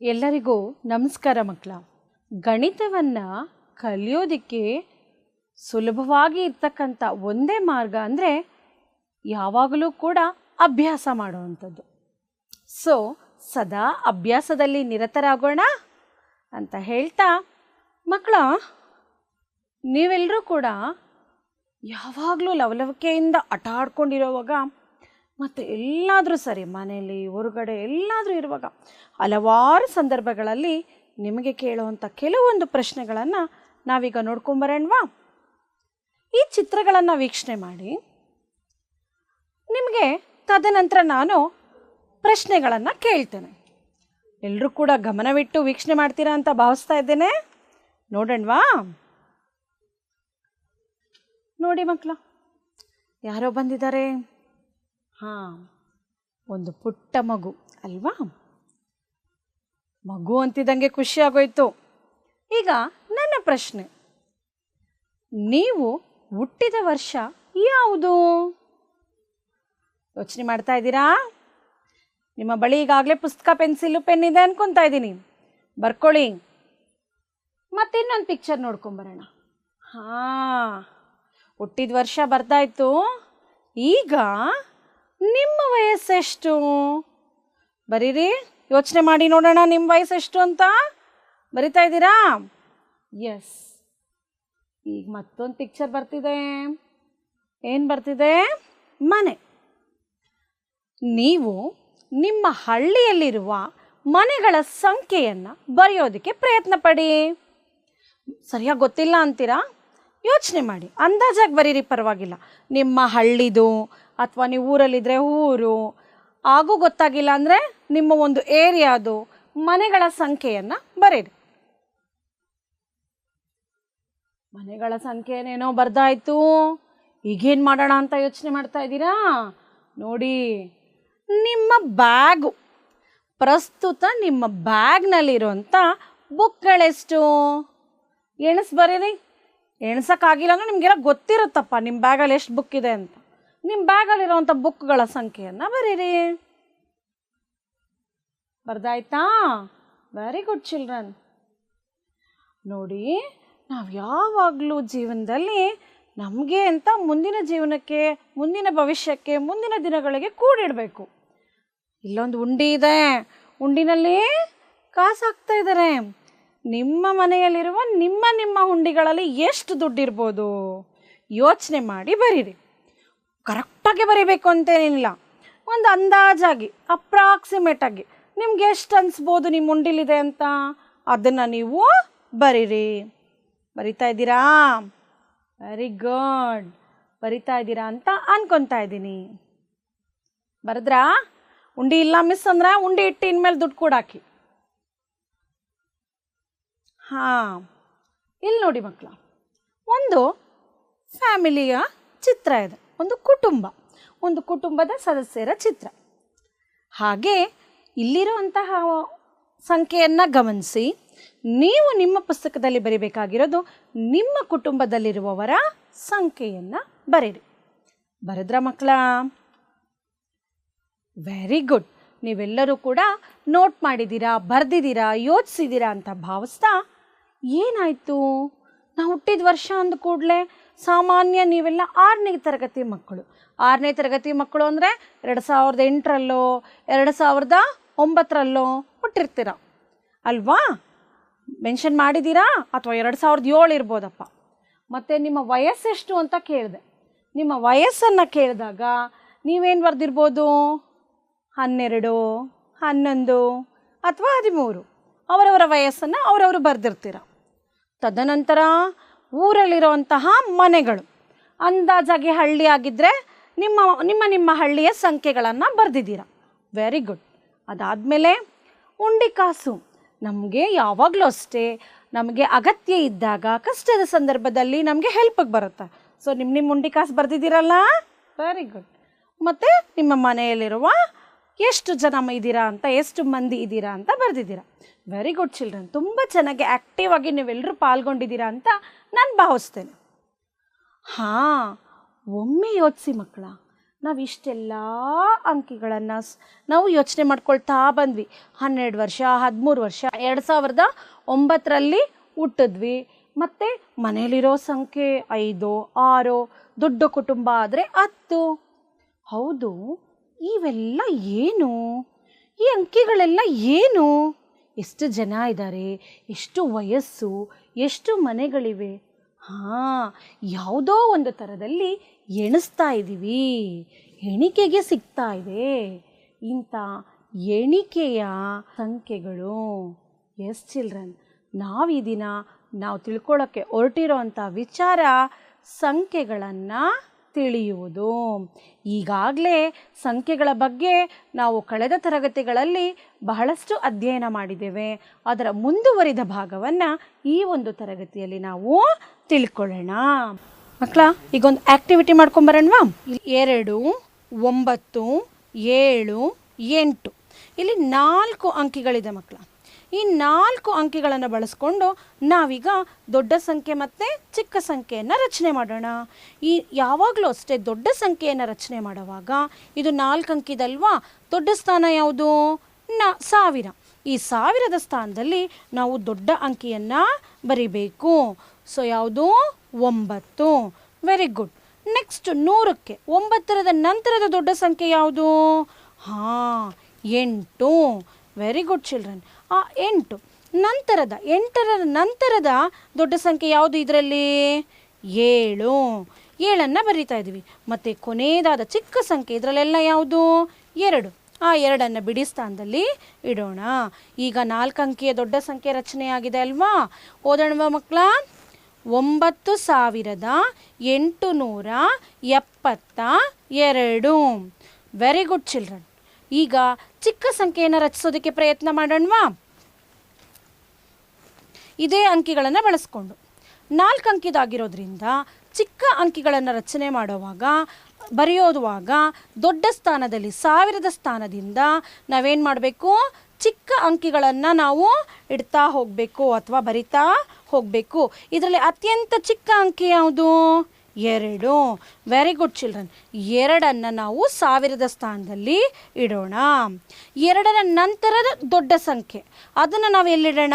ಎಲ್ಲರಿಗೂ ನಮಸ್ಕಾರ ಮಕ್ಕಳ. ಗಣಿತವನ್ನು ಕಲಿಯೋದಕ್ಕೆ ಸುಲಭವಾಗಿ ಇರ್ತಕ್ಕಂಥ ಒಂದೇ ಮಾರ್ಗ ಅಂದರೆ ಯಾವಾಗಲೂ ಕೂಡ ಅಭ್ಯಾಸ ಮಾಡುವಂಥದ್ದು. ಸೊ ಸದಾ ಅಭ್ಯಾಸದಲ್ಲಿ ನಿರತರಾಗೋಣ ಅಂತ ಹೇಳ್ತಾ ಮಕ್ಕಳ ನೀವೆಲ್ಲರೂ ಕೂಡ ಯಾವಾಗಲೂ ಲವಲವಿಕೆಯಿಂದ ಆಟ ಆಡ್ಕೊಂಡಿರೋವಾಗ ಮತ್ತು ಎಲ್ಲಾದರೂ ಸರಿ ಮನೆಯಲ್ಲಿ ಹೊರಗಡೆ ಎಲ್ಲಾದರೂ ಇರುವಾಗ ಹಲವಾರು ಸಂದರ್ಭಗಳಲ್ಲಿ ನಿಮಗೆ ಕೇಳುವಂಥ ಕೆಲವೊಂದು ಪ್ರಶ್ನೆಗಳನ್ನು ನಾವೀಗ ನೋಡ್ಕೊಂಬರೋಣವಾ ಈ ಚಿತ್ರಗಳನ್ನು ವೀಕ್ಷಣೆ ಮಾಡಿ. ನಿಮಗೆ ತದನಂತರ ನಾನು ಪ್ರಶ್ನೆಗಳನ್ನು ಕೇಳ್ತೇನೆ. ಎಲ್ಲರೂ ಕೂಡ ಗಮನವಿಟ್ಟು ವೀಕ್ಷಣೆ ಮಾಡ್ತೀರಾ ಅಂತ ಭಾವಿಸ್ತಾ ಇದ್ದೇನೆ. ನೋಡೋಣವಾ? ನೋಡಿ ಮಕ್ಕಳ ಯಾರೋ ಬಂದಿದ್ದಾರೆ. ಹಾಂ. ಒಂದು ಪುಟ್ಟ ಮಗು, ಅಲ್ವಾ? ಮಗು ಅಂತಿದ್ದಂಗೆ ಖುಷಿ ಆಗೋಯ್ತು. ಈಗ ನನ್ನ ಪ್ರಶ್ನೆ. ನೀವು ಹುಟ್ಟಿದ ವರ್ಷ ಯಾವುದು? ಯೋಚನೆ ಮಾಡ್ತಾ ಇದ್ದೀರಾ? ನಿಮ್ಮ ಬಳಿ ಈಗಾಗಲೇ ಪುಸ್ತಕ, ಪೆನ್ಸಿಲು, ಪೆನ್ ಇದೆ ಅನ್ಕೊತಾ ಇದ್ದೀನಿ. ಬರ್ಕೊಳ್ಳಿ. ಮತ್ತಿನ್ನೊಂದು ಪಿಕ್ಚರ್ ನೋಡ್ಕೊಂಬರೋಣ ಹಾಂ. ಹುಟ್ಟಿದ ವರ್ಷ ಬರ್ತಾಯಿತ್ತು ಈಗ ನಿಮ್ಮ ವಯಸ್ಸೆಷ್ಟು? ಬರೀರಿ, ಯೋಚನೆ ಮಾಡಿ ನೋಡೋಣ ನಿಮ್ಮ ವಯಸ್ಸೆಷ್ಟು ಅಂತ. ಬರಿತಾ ಇದ್ದೀರಾ? ಎಸ್ ಈಗ ಮತ್ತೊಂದು ಪಿಕ್ಚರ್ ಬರ್ತಿದೆ. ಏನು ಬರ್ತಿದೆ? ಮನೆ. ನೀವು ನಿಮ್ಮ ಹಳ್ಳಿಯಲ್ಲಿರುವ ಮನೆಗಳ ಸಂಖ್ಯೆಯನ್ನು ಬರೆಯೋದಕ್ಕೆ ಪ್ರಯತ್ನ ಪಡಿ. ಸರಿಯಾಗಿ ಗೊತ್ತಿಲ್ಲ ಅಂತೀರಾ? ಯೋಚನೆ ಮಾಡಿ. ಅಂದಾಜಾಗಿ ಬರೀರಿ, ಪರವಾಗಿಲ್ಲ. ನಿಮ್ಮ ಹಳ್ಳಿದು ಅಥವಾ ನೀವು ಊರಲ್ಲಿದ್ದರೆ ಊರು ಹಾಗೂ ಗೊತ್ತಾಗಿಲ್ಲ ಅಂದರೆ ನಿಮ್ಮ ಒಂದು ಏರಿಯಾದು ಮನೆಗಳ ಸಂಖ್ಯೆಯನ್ನು ಬರೀರಿ. ಮನೆಗಳ ಸಂಖ್ಯೆನೇನೋ ಬರ್ದಾಯ್ತು. ಈಗೇನು ಮಾಡೋಣ ಅಂತ ಯೋಚನೆ ಮಾಡ್ತಾ ಇದ್ದೀರಾ? ನೋಡಿ, ನಿಮ್ಮ ಬ್ಯಾಗು. ಪ್ರಸ್ತುತ ನಿಮ್ಮ ಬ್ಯಾಗ್ನಲ್ಲಿರುವಂಥ ಬುಕ್ಗಳೆಷ್ಟು? ಎಣಿಸ್ ಬರೀರಿ. ಎಣ್ಸೋಕ್ಕಾಗಿಲ್ಲ ಅಂದರೆ ನಿಮಗೆಲ್ಲ ಗೊತ್ತಿರುತ್ತಪ್ಪ ನಿಮ್ಮ ಬ್ಯಾಗಲ್ಲಿ ಎಷ್ಟು ಬುಕ್ ಇದೆ ಅಂತ. ನಿಮ್ಮ ಬ್ಯಾಗಲ್ಲಿರೋಂಥ ಬುಕ್ಗಳ ಸಂಖ್ಯೆಯನ್ನು ಬರೀರಿ. ಬರ್ದಾಯ್ತಾ? ವೆರಿ ಗುಡ್ ಚಿಲ್ಡ್ರನ್ ನೋಡಿ, ನಾವು ಯಾವಾಗಲೂ ಜೀವನದಲ್ಲಿ ನಮಗೆ ಅಂತ ಮುಂದಿನ ಜೀವನಕ್ಕೆ, ಮುಂದಿನ ಭವಿಷ್ಯಕ್ಕೆ, ಮುಂದಿನ ದಿನಗಳಿಗೆ ಕೂಡಿಡಬೇಕು. ಇಲ್ಲೊಂದು ಉಂಡಿ ಇದೆ. ಉಂಡಿನಲ್ಲಿ ಕಾಸು ಇದ್ದಾರೆ ನಿಮ್ಮ ಮನೆಯಲ್ಲಿರುವ ನಿಮ್ಮ ನಿಮ್ಮ ಹುಂಡಿಗಳಲ್ಲಿ ಎಷ್ಟು ದುಡ್ಡಿರ್ಬೋದು? ಯೋಚನೆ ಮಾಡಿ ಬರೀರಿ. ಕರೆಕ್ಟಾಗಿ ಬರೀಬೇಕು ಅಂತೇನಿಲ್ಲ. ಒಂದು ಅಂದಾಜಾಗಿ ಅಪ್ರಾಕ್ಸಿಮೇಟಾಗಿ ನಿಮ್ಗೆ ಎಷ್ಟು ಅನಿಸ್ಬೋದು ನಿಮ್ಮ ಹುಂಡಿಲಿದೆ ಅಂತ ಅದನ್ನು ನೀವು ಬರೀರಿ. ಬರಿತಾ ಇದ್ದೀರಾ? ವೆರಿ ಗುಡ್ ಬರಿತಾ ಇದ್ದೀರಾ ಅಂತ ಅನ್ಕೊತಾ ಇದ್ದೀನಿ. ಬರೆದ್ರಾ? ಉಂಡಿ ಇಲ್ಲ ಮಿಸ್ ಅಂದ್ರೆ ಉಂಡಿ ಇಟ್ಟು ಇನ್ಮೇಲೆ ದುಡ್ಡು ಕೂಡ ಹಾಕಿ ಹಾಂ. ಇಲ್ಲಿ ನೋಡಿ ಮಕ್ಕಳ, ಒಂದು ಫ್ಯಾಮಿಲಿಯ ಚಿತ್ರ ಇದೆ, ಒಂದು ಕುಟುಂಬ, ಒಂದು ಕುಟುಂಬದ ಸದಸ್ಯರ ಚಿತ್ರ. ಹಾಗೆ ಇಲ್ಲಿರುವಂತಹ ಸಂಖ್ಯೆಯನ್ನು ಗಮನಿಸಿ, ನೀವು ನಿಮ್ಮ ಪುಸ್ತಕದಲ್ಲಿ ಬರಿಬೇಕಾಗಿರೋದು ನಿಮ್ಮ ಕುಟುಂಬದಲ್ಲಿರುವವರ ಸಂಖ್ಯೆಯನ್ನು ಬರೀರಿ ಬರೆದ್ರ ಮಕ್ಕಳ? ವೆರಿ ಗುಡ್ ನೀವೆಲ್ಲರೂ ಕೂಡ ನೋಟ್ ಮಾಡಿದ್ದೀರಾ, ಬರೆದಿದ್ದೀರಾ, ಯೋಚಿಸಿದ್ದೀರಾ ಅಂತ ಭಾವಿಸ್ತಾ ಏನಾಯಿತು? ನಾವು ಹುಟ್ಟಿದ ವರ್ಷ ಅಂದ ಕೂಡಲೇ ಸಾಮಾನ್ಯ ನೀವೆಲ್ಲ ಆರನೇ ತರಗತಿ ಮಕ್ಕಳು. ಆರನೇ ತರಗತಿ ಮಕ್ಕಳು ಅಂದರೆ ಎರಡು ಸಾವಿರದ ಎಂಟರಲ್ಲೋ, ಎರಡು ಸಾವಿರದ ಒಂಬತ್ತರಲ್ಲೋ ಹುಟ್ಟಿರ್ತೀರ. ಅಲ್ವಾ? ಮೆನ್ಷನ್ ಮಾಡಿದ್ದೀರಾ? ಅಥವಾ ಎರಡು ಸಾವಿರದ ಏಳು ಇರ್ಬೋದಪ್ಪ. ಮತ್ತು ನಿಮ್ಮ ವಯಸ್ಸೆಷ್ಟು ಅಂತ ಕೇಳಿದೆ. ನಿಮ್ಮ ವಯಸ್ಸನ್ನು ಕೇಳಿದಾಗ ನೀವೇನು ಬರೆದಿರ್ಬೋದು? ಹನ್ನೆರಡು, ಹನ್ನೊಂದು ಅಥವಾ ಹದಿಮೂರು. ಅವರವರ ವಯಸ್ಸನ್ನು ಅವರವರು ಬರೆದಿರ್ತೀರ. ತದನಂತರ ಊರಲ್ಲಿರುವಂತಹ ಮನೆಗಳು. ಅಂದಾಜಾಗಿ ಹಳ್ಳಿ ಆಗಿದ್ದರೆ ನಿಮ್ಮ ನಿಮ್ಮ ನಿಮ್ಮ ಹಳ್ಳಿಯ ಸಂಖ್ಯೆಗಳನ್ನು ಬರೆದಿದ್ದೀರ. ವೆರಿ ಗುಡ್ ಅದಾದಮೇಲೆ ಉಂಡಿ ಕಾಸು. ನಮಗೆ ಯಾವಾಗಲೂ ಅಷ್ಟೇ. ನಮಗೆ ಅಗತ್ಯ ಇದ್ದಾಗ ಕಷ್ಟದ ಸಂದರ್ಭದಲ್ಲಿ ನಮಗೆ ಹೆಲ್ಪಿಗೆ ಬರುತ್ತೆ. ಸೊ ನಿಮ್ಮ ನಿಮ್ಮ ಉಂಡಿ ಕಾಸು ಬರೆದಿದ್ದೀರಲ್ಲ? ವೆರಿ ಗುಡ್ ಮತ್ತು ನಿಮ್ಮ ಮನೆಯಲ್ಲಿರುವ ಎಷ್ಟು ಜನ ಇದ್ದೀರಾ ಅಂತ, ಎಷ್ಟು ಮಂದಿ ಇದ್ದೀರಾ ಅಂತ ಬರೆದಿದ್ದೀರಾ. ವೆರಿ ಗುಡ್ ಚಿಲ್ಡ್ರನ್ ತುಂಬ ಚೆನ್ನಾಗಿ ಆ್ಯಕ್ಟಿವ್ ಆಗಿ ನೀವೆಲ್ಲರೂ ಪಾಲ್ಗೊಂಡಿದ್ದೀರಾ ಅಂತ ನಾನು ಭಾವಿಸ್ತೇನೆ. ಹಾಂ, ಒಮ್ಮೆ ಯೋಚಿಸಿ ಮಕ್ಕಳ, ನಾವು ಇಷ್ಟೆಲ್ಲ ಅಂಕಿಗಳನ್ನು ನಾವು ಯೋಚನೆ ಮಾಡ್ಕೊಳ್ತಾ ಬಂದ್ವಿ. ಹನ್ನೆರಡು ವರ್ಷ, ಹದಿಮೂರು ವರ್ಷ, ಎರಡು ಸಾವಿರದ ಒಂಬತ್ತರಲ್ಲಿ ಹುಟ್ಟಿದ್ವಿ. ಮತ್ತು ಮನೇಲಿರೋ ಸಂಖ್ಯೆ ಐದು, ಆರು, ದೊಡ್ಡ ಕುಟುಂಬ ಆದರೆ ಹತ್ತು. ಹೌದು. ಇವೆಲ್ಲ ಏನು? ಈ ಅಂಕಿಗಳೆಲ್ಲ ಏನು? ಎಷ್ಟು ಜನ ಇದ್ದಾರೆ ಎಷ್ಟು ವಯಸ್ಸು? ಎಷ್ಟು ಮನೆಗಳಿವೆ? ಹಾಂ, ಯಾವುದೋ ಒಂದು ಥರದಲ್ಲಿ ಎಣಿಸ್ತಾ ಇದ್ದೀವಿ ಎಣಿಕೆಗೆ ಸಿಗ್ತಾ ಇದೆ. ಇಂಥ ಎಣಿಕೆಯ ಸಂಖ್ಯೆಗಳು. ಎಸ್ ಚಿಲ್ಡ್ರನ್ ನಾವು ಈ ದಿನ ನಾವು ತಿಳ್ಕೊಳ್ಳೋಕ್ಕೆ ಹೊರಟಿರೋ ಅಂಥ ವಿಚಾರ ಸಂಖ್ಯೆಗಳನ್ನು ತಿಳಿಯುವುದು. ಈಗಾಗಲೇ ಸಂಖ್ಯೆಗಳ ಬಗ್ಗೆ ನಾವು ಕಳೆದ ತರಗತಿಗಳಲ್ಲಿ ಬಹಳಷ್ಟು ಅಧ್ಯಯನ ಮಾಡಿದ್ದೇವೆ. ಅದರ ಮುಂದುವರಿದ ಭಾಗವನ್ನು ಈ ಒಂದು ತರಗತಿಯಲ್ಲಿ ನಾವು ತಿಳ್ಕೊಳ್ಳೋಣ. ಮಕ್ಕಳ ಈಗೊಂದು ಆ್ಯಕ್ಟಿವಿಟಿ ಮಾಡ್ಕೊಂಬರೋಣವಾ ಎರಡು, ಒಂಬತ್ತು, ಏಳು, ಎಂಟು. ಇಲ್ಲಿ ನಾಲ್ಕು ಅಂಕಿಗಳಿದೆ ಮಕ್ಕಳ ಈ ನಾಲ್ಕು ಅಂಕಿಗಳನ್ನು ಬಳಸ್ಕೊಂಡು ನಾವೀಗ ದೊಡ್ಡ ಸಂಖ್ಯೆ ಮತ್ತು ಚಿಕ್ಕ ಸಂಖ್ಯೆಯನ್ನು ರಚನೆ ಮಾಡೋಣ. ಈ ಯಾವಾಗಲೂ ಅಷ್ಟೇ ದೊಡ್ಡ ಸಂಖ್ಯೆಯನ್ನು ರಚನೆ ಮಾಡುವಾಗ ಇದು ನಾಲ್ಕು ಅಂಕಿದಲ್ವಾ? ದೊಡ್ಡ ಸ್ಥಾನ ಯಾವುದು? ನ ಸಾವಿರ. ಈ ಸಾವಿರದ ಸ್ಥಾನದಲ್ಲಿ ನಾವು ದೊಡ್ಡ ಅಂಕಿಯನ್ನು ಬರಿಬೇಕು. ಸೊ ಯಾವುದು? ಒಂಬತ್ತು. ವೆರಿ ಗುಡ್ ನೆಕ್ಸ್ಟ್ ನೂರಕ್ಕೆ. ಒಂಬತ್ತರದ ನಂತರದ ದೊಡ್ಡ ಸಂಖ್ಯೆ ಯಾವುದು? ಹಾಂ, ಎಂಟು. ವೆರಿ ಗುಡ್ ಚಿಲ್ಡ್ರನ್ ಎಂಟು. ನಂತರದ, ಎಂಟರ ನಂತರದ ದೊಡ್ಡ ಸಂಖ್ಯೆ ಯಾವುದು ಇದರಲ್ಲಿ? ಏಳು. ಏಳನ್ನು ಬರೀತಾ ಇದ್ದೀವಿ. ಮತ್ತು ಕೊನೆಯದಾದ ಚಿಕ್ಕ ಸಂಖ್ಯೆ ಇದರಲ್ಲೆಲ್ಲ ಯಾವುದು? ಎರಡು. ಆ ಎರಡನ್ನು ಬಿಡಿ ಸ್ಥಾನದಲ್ಲಿ ಇಡೋಣ. ಈಗ ನಾಲ್ಕು ಅಂಕಿಯ ದೊಡ್ಡ ಸಂಖ್ಯೆ ರಚನೆಯಾಗಿದೆ ಅಲ್ವಾ? ಓದೋಣವಾ ಮಕ್ಕಳ, ಒಂಬತ್ತು ಸಾವಿರದ ಎಂಟು ನೂರ ಎಪ್ಪತ್ತ ಎರಡು. ವೆರಿ ಗುಡ್ ಚಿಲ್ಡ್ರನ್ ಈಗ ಚಿಕ್ಕ ಸಂಖ್ಯೆಯನ್ನು ರಚಿಸೋದಕ್ಕೆ ಪ್ರಯತ್ನ ಮಾಡೋಣವಾ? ಇದೇ ಅಂಕಿಗಳನ್ನು ಬಳಸ್ಕೊಂಡು. ನಾಲ್ಕು ಅಂಕಿದಾಗಿರೋದ್ರಿಂದ ಚಿಕ್ಕ ಅಂಕಿಗಳನ್ನು ರಚನೆ ಮಾಡುವಾಗ, ಬರೆಯೋದುವಾಗ ದೊಡ್ಡ ಸ್ಥಾನದಲ್ಲಿ ಸಾವಿರದ ಸ್ಥಾನದಿಂದ ನಾವೇನು ಮಾಡಬೇಕು? ಚಿಕ್ಕ ಅಂಕಿಗಳನ್ನು ನಾವು ಇಡ್ತಾ ಹೋಗಬೇಕು ಅಥವಾ ಬರಿತಾ ಹೋಗಬೇಕು. ಇದರಲ್ಲಿ ಅತ್ಯಂತ ಚಿಕ್ಕ ಅಂಕಿ ಯಾವುದು? ಎರಡು. ವೆರಿ ಗುಡ್ ಚಿಲ್ಡ್ರನ್ ಎರಡನ್ನು ನಾವು ಸಾವಿರದ ಸ್ಥಾನದಲ್ಲಿ ಇಡೋಣ. ಎರಡರ ನಂತರದ ದೊಡ್ಡ ಸಂಖ್ಯೆ. ಅದನ್ನು ನಾವು ಎಲ್ಲಿಡೋಣ?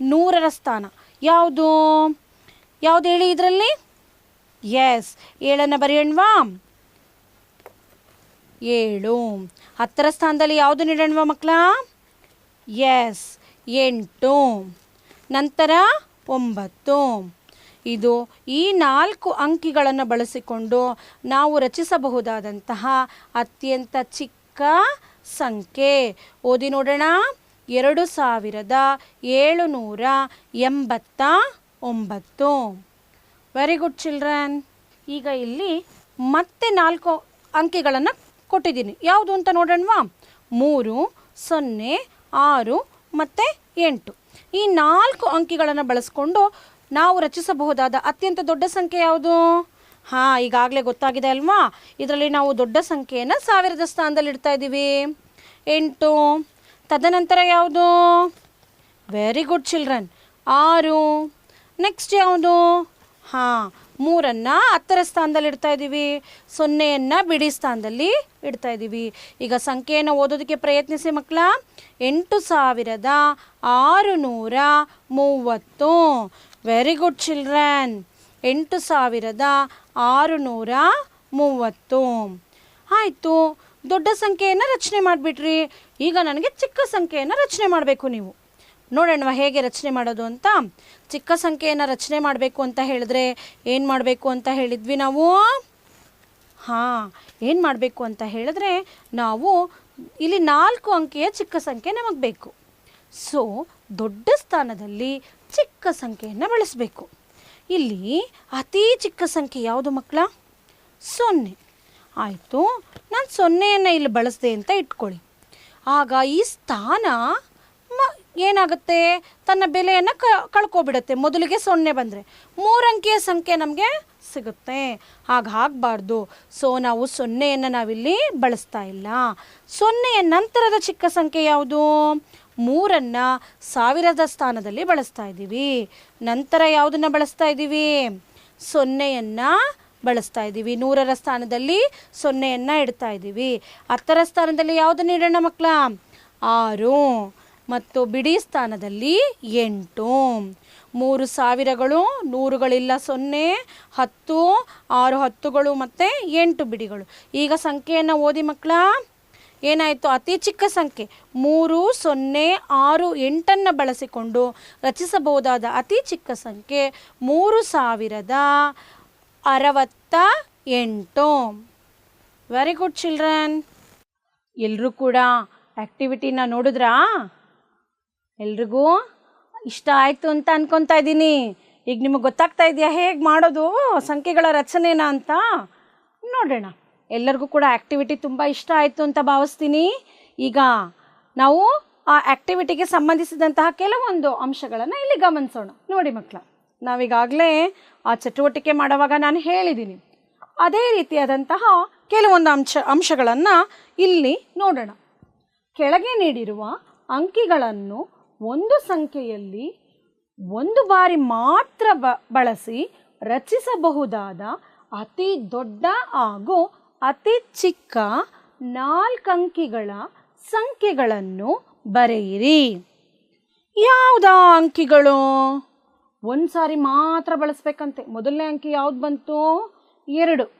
ನೂರರ ಸ್ಥಾನ. ಯಾವುದು? ಯಾವುದು ಹೇಳಿ ಇದರಲ್ಲಿ? ಎಸ್ ಏಳನ್ನು ಬರೆಯೋಣವಾ? ಏಳು. ಹತ್ತರ ಸ್ಥಾನದಲ್ಲಿ ಯಾವುದು ನೀಡೋಣವಾ ಮಕ್ಕಳ? ಎಸ್ ಎಂಟು. ನಂತರ ಒಂಬತ್ತು. ಇದು ಈ ನಾಲ್ಕು ಅಂಕಿಗಳನ್ನು ಬಳಸಿಕೊಂಡು ನಾವು ರಚಿಸಬಹುದಾದಂತಹ ಅತ್ಯಂತ ಚಿಕ್ಕ ಸಂಖ್ಯೆ. ಓದಿ ನೋಡೋಣ. ಎರಡು ಸಾವಿರದ ಏಳುನೂರ ಎಂಬತ್ತ ಒಂಬತ್ತು. ವೆರಿ ಗುಡ್ ಚಿಲ್ಡ್ರನ್ ಈಗ ಇಲ್ಲಿ ಮತ್ತೆ ನಾಲ್ಕು ಅಂಕಿಗಳನ್ನು ಕೊಟ್ಟಿದ್ದೀನಿ. ಯಾವುದು ಅಂತ ನೋಡೋಣವಾ? ಮೂರು, ಸೊನ್ನೆ, ಆರು ಮತ್ತು ಎಂಟು. ಈ ನಾಲ್ಕು ಅಂಕಿಗಳನ್ನು ಬಳಸ್ಕೊಂಡು ನಾವು ರಚಿಸಬಹುದಾದ ಅತ್ಯಂತ ದೊಡ್ಡ ಸಂಖ್ಯೆ ಯಾವುದು? ಹಾಂ, ಈಗಾಗಲೇ ಗೊತ್ತಾಗಿದೆ ಅಲ್ವಾ? ಇದರಲ್ಲಿ ನಾವು ದೊಡ್ಡ ಸಂಖ್ಯೆಯನ್ನು ಸಾವಿರದ ಸ್ಥಾನದಲ್ಲಿ ಇಡ್ತಾ ಇದ್ದೀವಿ. ಎಂಟು. ತದನಂತರ ಯಾವುದು? ವೆರಿ ಗುಡ್ ಚಿಲ್ಡ್ರನ್ ಆರು. ನೆಕ್ಸ್ಟ್ ಯಾವುದು? ಹಾಂ, ಮೂರನ್ನು ಹತ್ತರ ಸ್ಥಾನದಲ್ಲಿ ಇಡ್ತಾ ಇದ್ದೀವಿ. ಸೊನ್ನೆಯನ್ನು ಬಿಡಿ ಸ್ಥಾನದಲ್ಲಿ ಇಡ್ತಾ ಇದ್ದೀವಿ. ಈಗ ಸಂಖ್ಯೆಯನ್ನು ಓದೋದಕ್ಕೆ ಪ್ರಯತ್ನಿಸಿ ಮಕ್ಕಳ. ಎಂಟು ಸಾವಿರದ ಆರುನೂರ ಮೂವತ್ತು. ವೆರಿ ಗುಡ್ ಚಿಲ್ಡ್ರನ್ ಎಂಟು ಸಾವಿರದ ಆರುನೂರ ಮೂವತ್ತು. ಆಯಿತು, ದೊಡ್ಡ ಸಂಖ್ಯೆಯನ್ನು ರಚನೆ ಮಾಡಿಬಿಟ್ರಿ. ಈಗ ನನಗೆ ಚಿಕ್ಕ ಸಂಖ್ಯೆಯನ್ನು ರಚನೆ ಮಾಡಬೇಕು ನೀವು. ನೋಡೋಣ ಹೇಗೆ ರಚನೆ ಮಾಡೋದು ಅಂತ. ಚಿಕ್ಕ ಸಂಖ್ಯೆಯನ್ನು ರಚನೆ ಮಾಡಬೇಕು ಅಂತ ಹೇಳಿದ್ರೆ ಏನು ಮಾಡಬೇಕು ಅಂತ ಹೇಳಿದ್ವಿ ನಾವು? ಹಾಂ, ಏನು ಮಾಡಬೇಕು ಅಂತ ಹೇಳಿದ್ರೆ ನಾವು ಇಲ್ಲಿ ನಾಲ್ಕು ಅಂಕೆಯ ಚಿಕ್ಕ ಸಂಖ್ಯೆ ನಮಗೆ ಬೇಕು ಸೊ ದೊಡ್ಡ ಸ್ಥಾನದಲ್ಲಿ ಚಿಕ್ಕ ಸಂಖ್ಯೆಯನ್ನು ಬಳಸಬೇಕು. ಇಲ್ಲಿ ಅತಿ ಚಿಕ್ಕ ಸಂಖ್ಯೆ ಯಾವುದು ಮಕ್ಕಳ? ಸೊನ್ನೆ. ಆಯಿತು, ನಾನು ಸೊನ್ನೆಯನ್ನು ಇಲ್ಲಿ ಬಳಸಿದೆ ಅಂತ ಇಟ್ಕೊಳ್ಳಿ. ಆಗ ಈ ಸ್ಥಾನ ಮ, ಏನಾಗುತ್ತೆ? ತನ್ನ ಬೆಲೆಯನ್ನು ಕ, ಕಳ್ಕೊಬಿಡುತ್ತೆ. ಮೊದಲಿಗೆ ಸೊನ್ನೆ ಬಂದರೆ. ಮೂರಂಕಿಯ ಸಂಖ್ಯೆ ನಮಗೆ ಸಿಗುತ್ತೆ. ಹಾಗೆ ಆಗಬಾರ್ದು. ಸೊ, ನಾವು ಸೊನ್ನೆಯನ್ನು ನಾವಿಲ್ಲಿ ಬಳಸ್ತಾ ಇಲ್ಲ. ಸೊನ್ನೆಯ ನಂತರದ ಚಿಕ್ಕ ಸಂಖ್ಯೆ ಯಾವುದು? ಮೂರನ್ನು ಸಾವಿರದ ಸ್ಥಾನದಲ್ಲಿ ಬಳಸ್ತಾ ಇದ್ದೀವಿ. ನಂತರ ಯಾವುದನ್ನು ಬಳಸ್ತಾ ಇದ್ದೀವಿ? ಸೊನ್ನೆಯನ್ನು ಬಳಸ್ತಾ ಇದ್ದೀವಿ. ನೂರರ ಸ್ಥಾನದಲ್ಲಿ ಸೊನ್ನೆಯನ್ನು ಇಡ್ತಾ ಇದ್ದೀವಿ. ಹತ್ತರ ಸ್ಥಾನದಲ್ಲಿ ಯಾವುದನ್ನು ಇಡೋಣ ಮಕ್ಕಳ? ಆರು. ಮತ್ತು ಬಿಡಿ ಸ್ಥಾನದಲ್ಲಿ ಎಂಟು. ಮೂರು ಸಾವಿರಗಳು, ನೂರುಗಳಿಲ್ಲ ಸೊನ್ನೆ, ಹತ್ತು, ಆರು ಹತ್ತುಗಳು ಮತ್ತು ಎಂಟು ಬಿಡಿಗಳು. ಈಗ ಸಂಖ್ಯೆಯನ್ನು ಓದಿ ಮಕ್ಕಳ. ಏನಾಯಿತು? ಅತಿ ಚಿಕ್ಕ ಸಂಖ್ಯೆ. ಮೂರು, ಸೊನ್ನೆ, ಆರು, ಎಂಟನ್ನು ಬಳಸಿಕೊಂಡು ರಚಿಸಬಹುದಾದ ಅತಿ ಚಿಕ್ಕ ಸಂಖ್ಯೆ ಮೂರು ಸಾವಿರದ ಅರವತ್ತ ಎಂಟು. ವೆರಿ ಗುಡ್ ಚಿಲ್ಡ್ರನ್ ಎಲ್ಲರೂ ಕೂಡ ಆ್ಯಕ್ಟಿವಿಟಿನ ನೋಡಿದ್ರಾ? ಎಲ್ರಿಗೂ ಇಷ್ಟ ಆಯಿತು ಅಂತ ಅನ್ಕೊತಾ ಇದ್ದೀನಿ. ಈಗ ನಿಮಗೆ ಗೊತ್ತಾಗ್ತಾ ಇದೆಯಾ? ಹೇಗೆ ಮಾಡೋದು ಸಂಖ್ಯೆಗಳ ರಚನೆನ ಅಂತ? ನೋಡೋಣ. ಎಲ್ಲರಿಗೂ ಕೂಡ ಆ್ಯಕ್ಟಿವಿಟಿ ತುಂಬ ಇಷ್ಟ ಆಯಿತು ಅಂತ ಭಾವಿಸ್ತೀನಿ. ಈಗ ನಾವು ಆ ಆ್ಯಕ್ಟಿವಿಟಿಗೆ ಸಂಬಂಧಿಸಿದಂತಹ ಕೆಲವೊಂದು ಅಂಶಗಳನ್ನು ಇಲ್ಲಿ ಗಮನಿಸೋಣ. ನೋಡಿ ಮಕ್ಕಳ, ನಾವೀಗಾಗಲೇ ಆ ಚಟುವಟಿಕೆ ಮಾಡುವಾಗ ನಾನು ಹೇಳಿದ್ದೀನಿ ಅದೇ ರೀತಿಯಾದಂತಹ ಕೆಲವೊಂದು ಅಂಶ, ಅಂಶಗಳನ್ನು ಇಲ್ಲಿ ನೋಡೋಣ. ಕೆಳಗೆ ನೀಡಿರುವ ಅಂಕಿಗಳನ್ನು ಒಂದು ಸಂಖ್ಯೆಯಲ್ಲಿ ಒಂದು ಬಾರಿ ಮಾತ್ರ ಬಳಸಿ ರಚಿಸಬಹುದಾದ ಅತಿ ದೊಡ್ಡ ಹಾಗೂ ಅತಿ ಚಿಕ್ಕ ನಾಲ್ಕಂಕಿಗಳ ಸಂಖ್ಯೆಗಳನ್ನು ಬರೆಯಿರಿ. ಯಾವುದ ಅಂಕಿಗಳು? ಒಂದು ಸಾರಿ ಮಾತ್ರ ಬಳಸ್ಬೇಕಂತೆ. ಮೊದಲನೇ ಅಂಕಿ ಯಾವ್ದು ಬಂತು? ಎರಡು.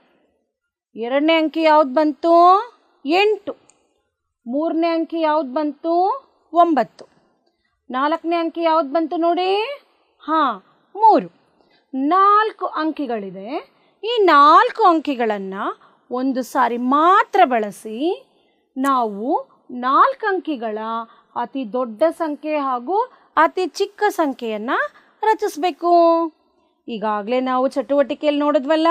ಎರಡನೇ ಅಂಕಿ ಯಾವ್ದು ಬಂತು? ಎಂಟು. ಮೂರನೇ ಅಂಕಿ ಯಾವ್ದು ಬಂತು? ಒಂಬತ್ತು. ನಾಲ್ಕನೇ ಅಂಕಿ ಯಾವ್ದು ಬಂತು ನೋಡಿ? ಹಾಂ, ಮೂರು. ನಾಲ್ಕು ಅಂಕಿಗಳಿದೆ. ಈ ನಾಲ್ಕು ಅಂಕಿಗಳನ್ನು ಒಂದು ಸಾರಿ ಮಾತ್ರ ಬಳಸಿ ನಾವು ನಾಲ್ಕು ಅಂಕಿಗಳ ಅತಿ ದೊಡ್ಡ ಸಂಖ್ಯೆ ಹಾಗೂ ಅತಿ ಚಿಕ್ಕ ಸಂಖ್ಯೆಯನ್ನು ರಚಿಸಬೇಕು. ಈಗಾಗಲೇ ನಾವು ಚಟುವಟಿಕೆಯಲ್ಲಿ ನೋಡಿದ್ವಲ್ಲ?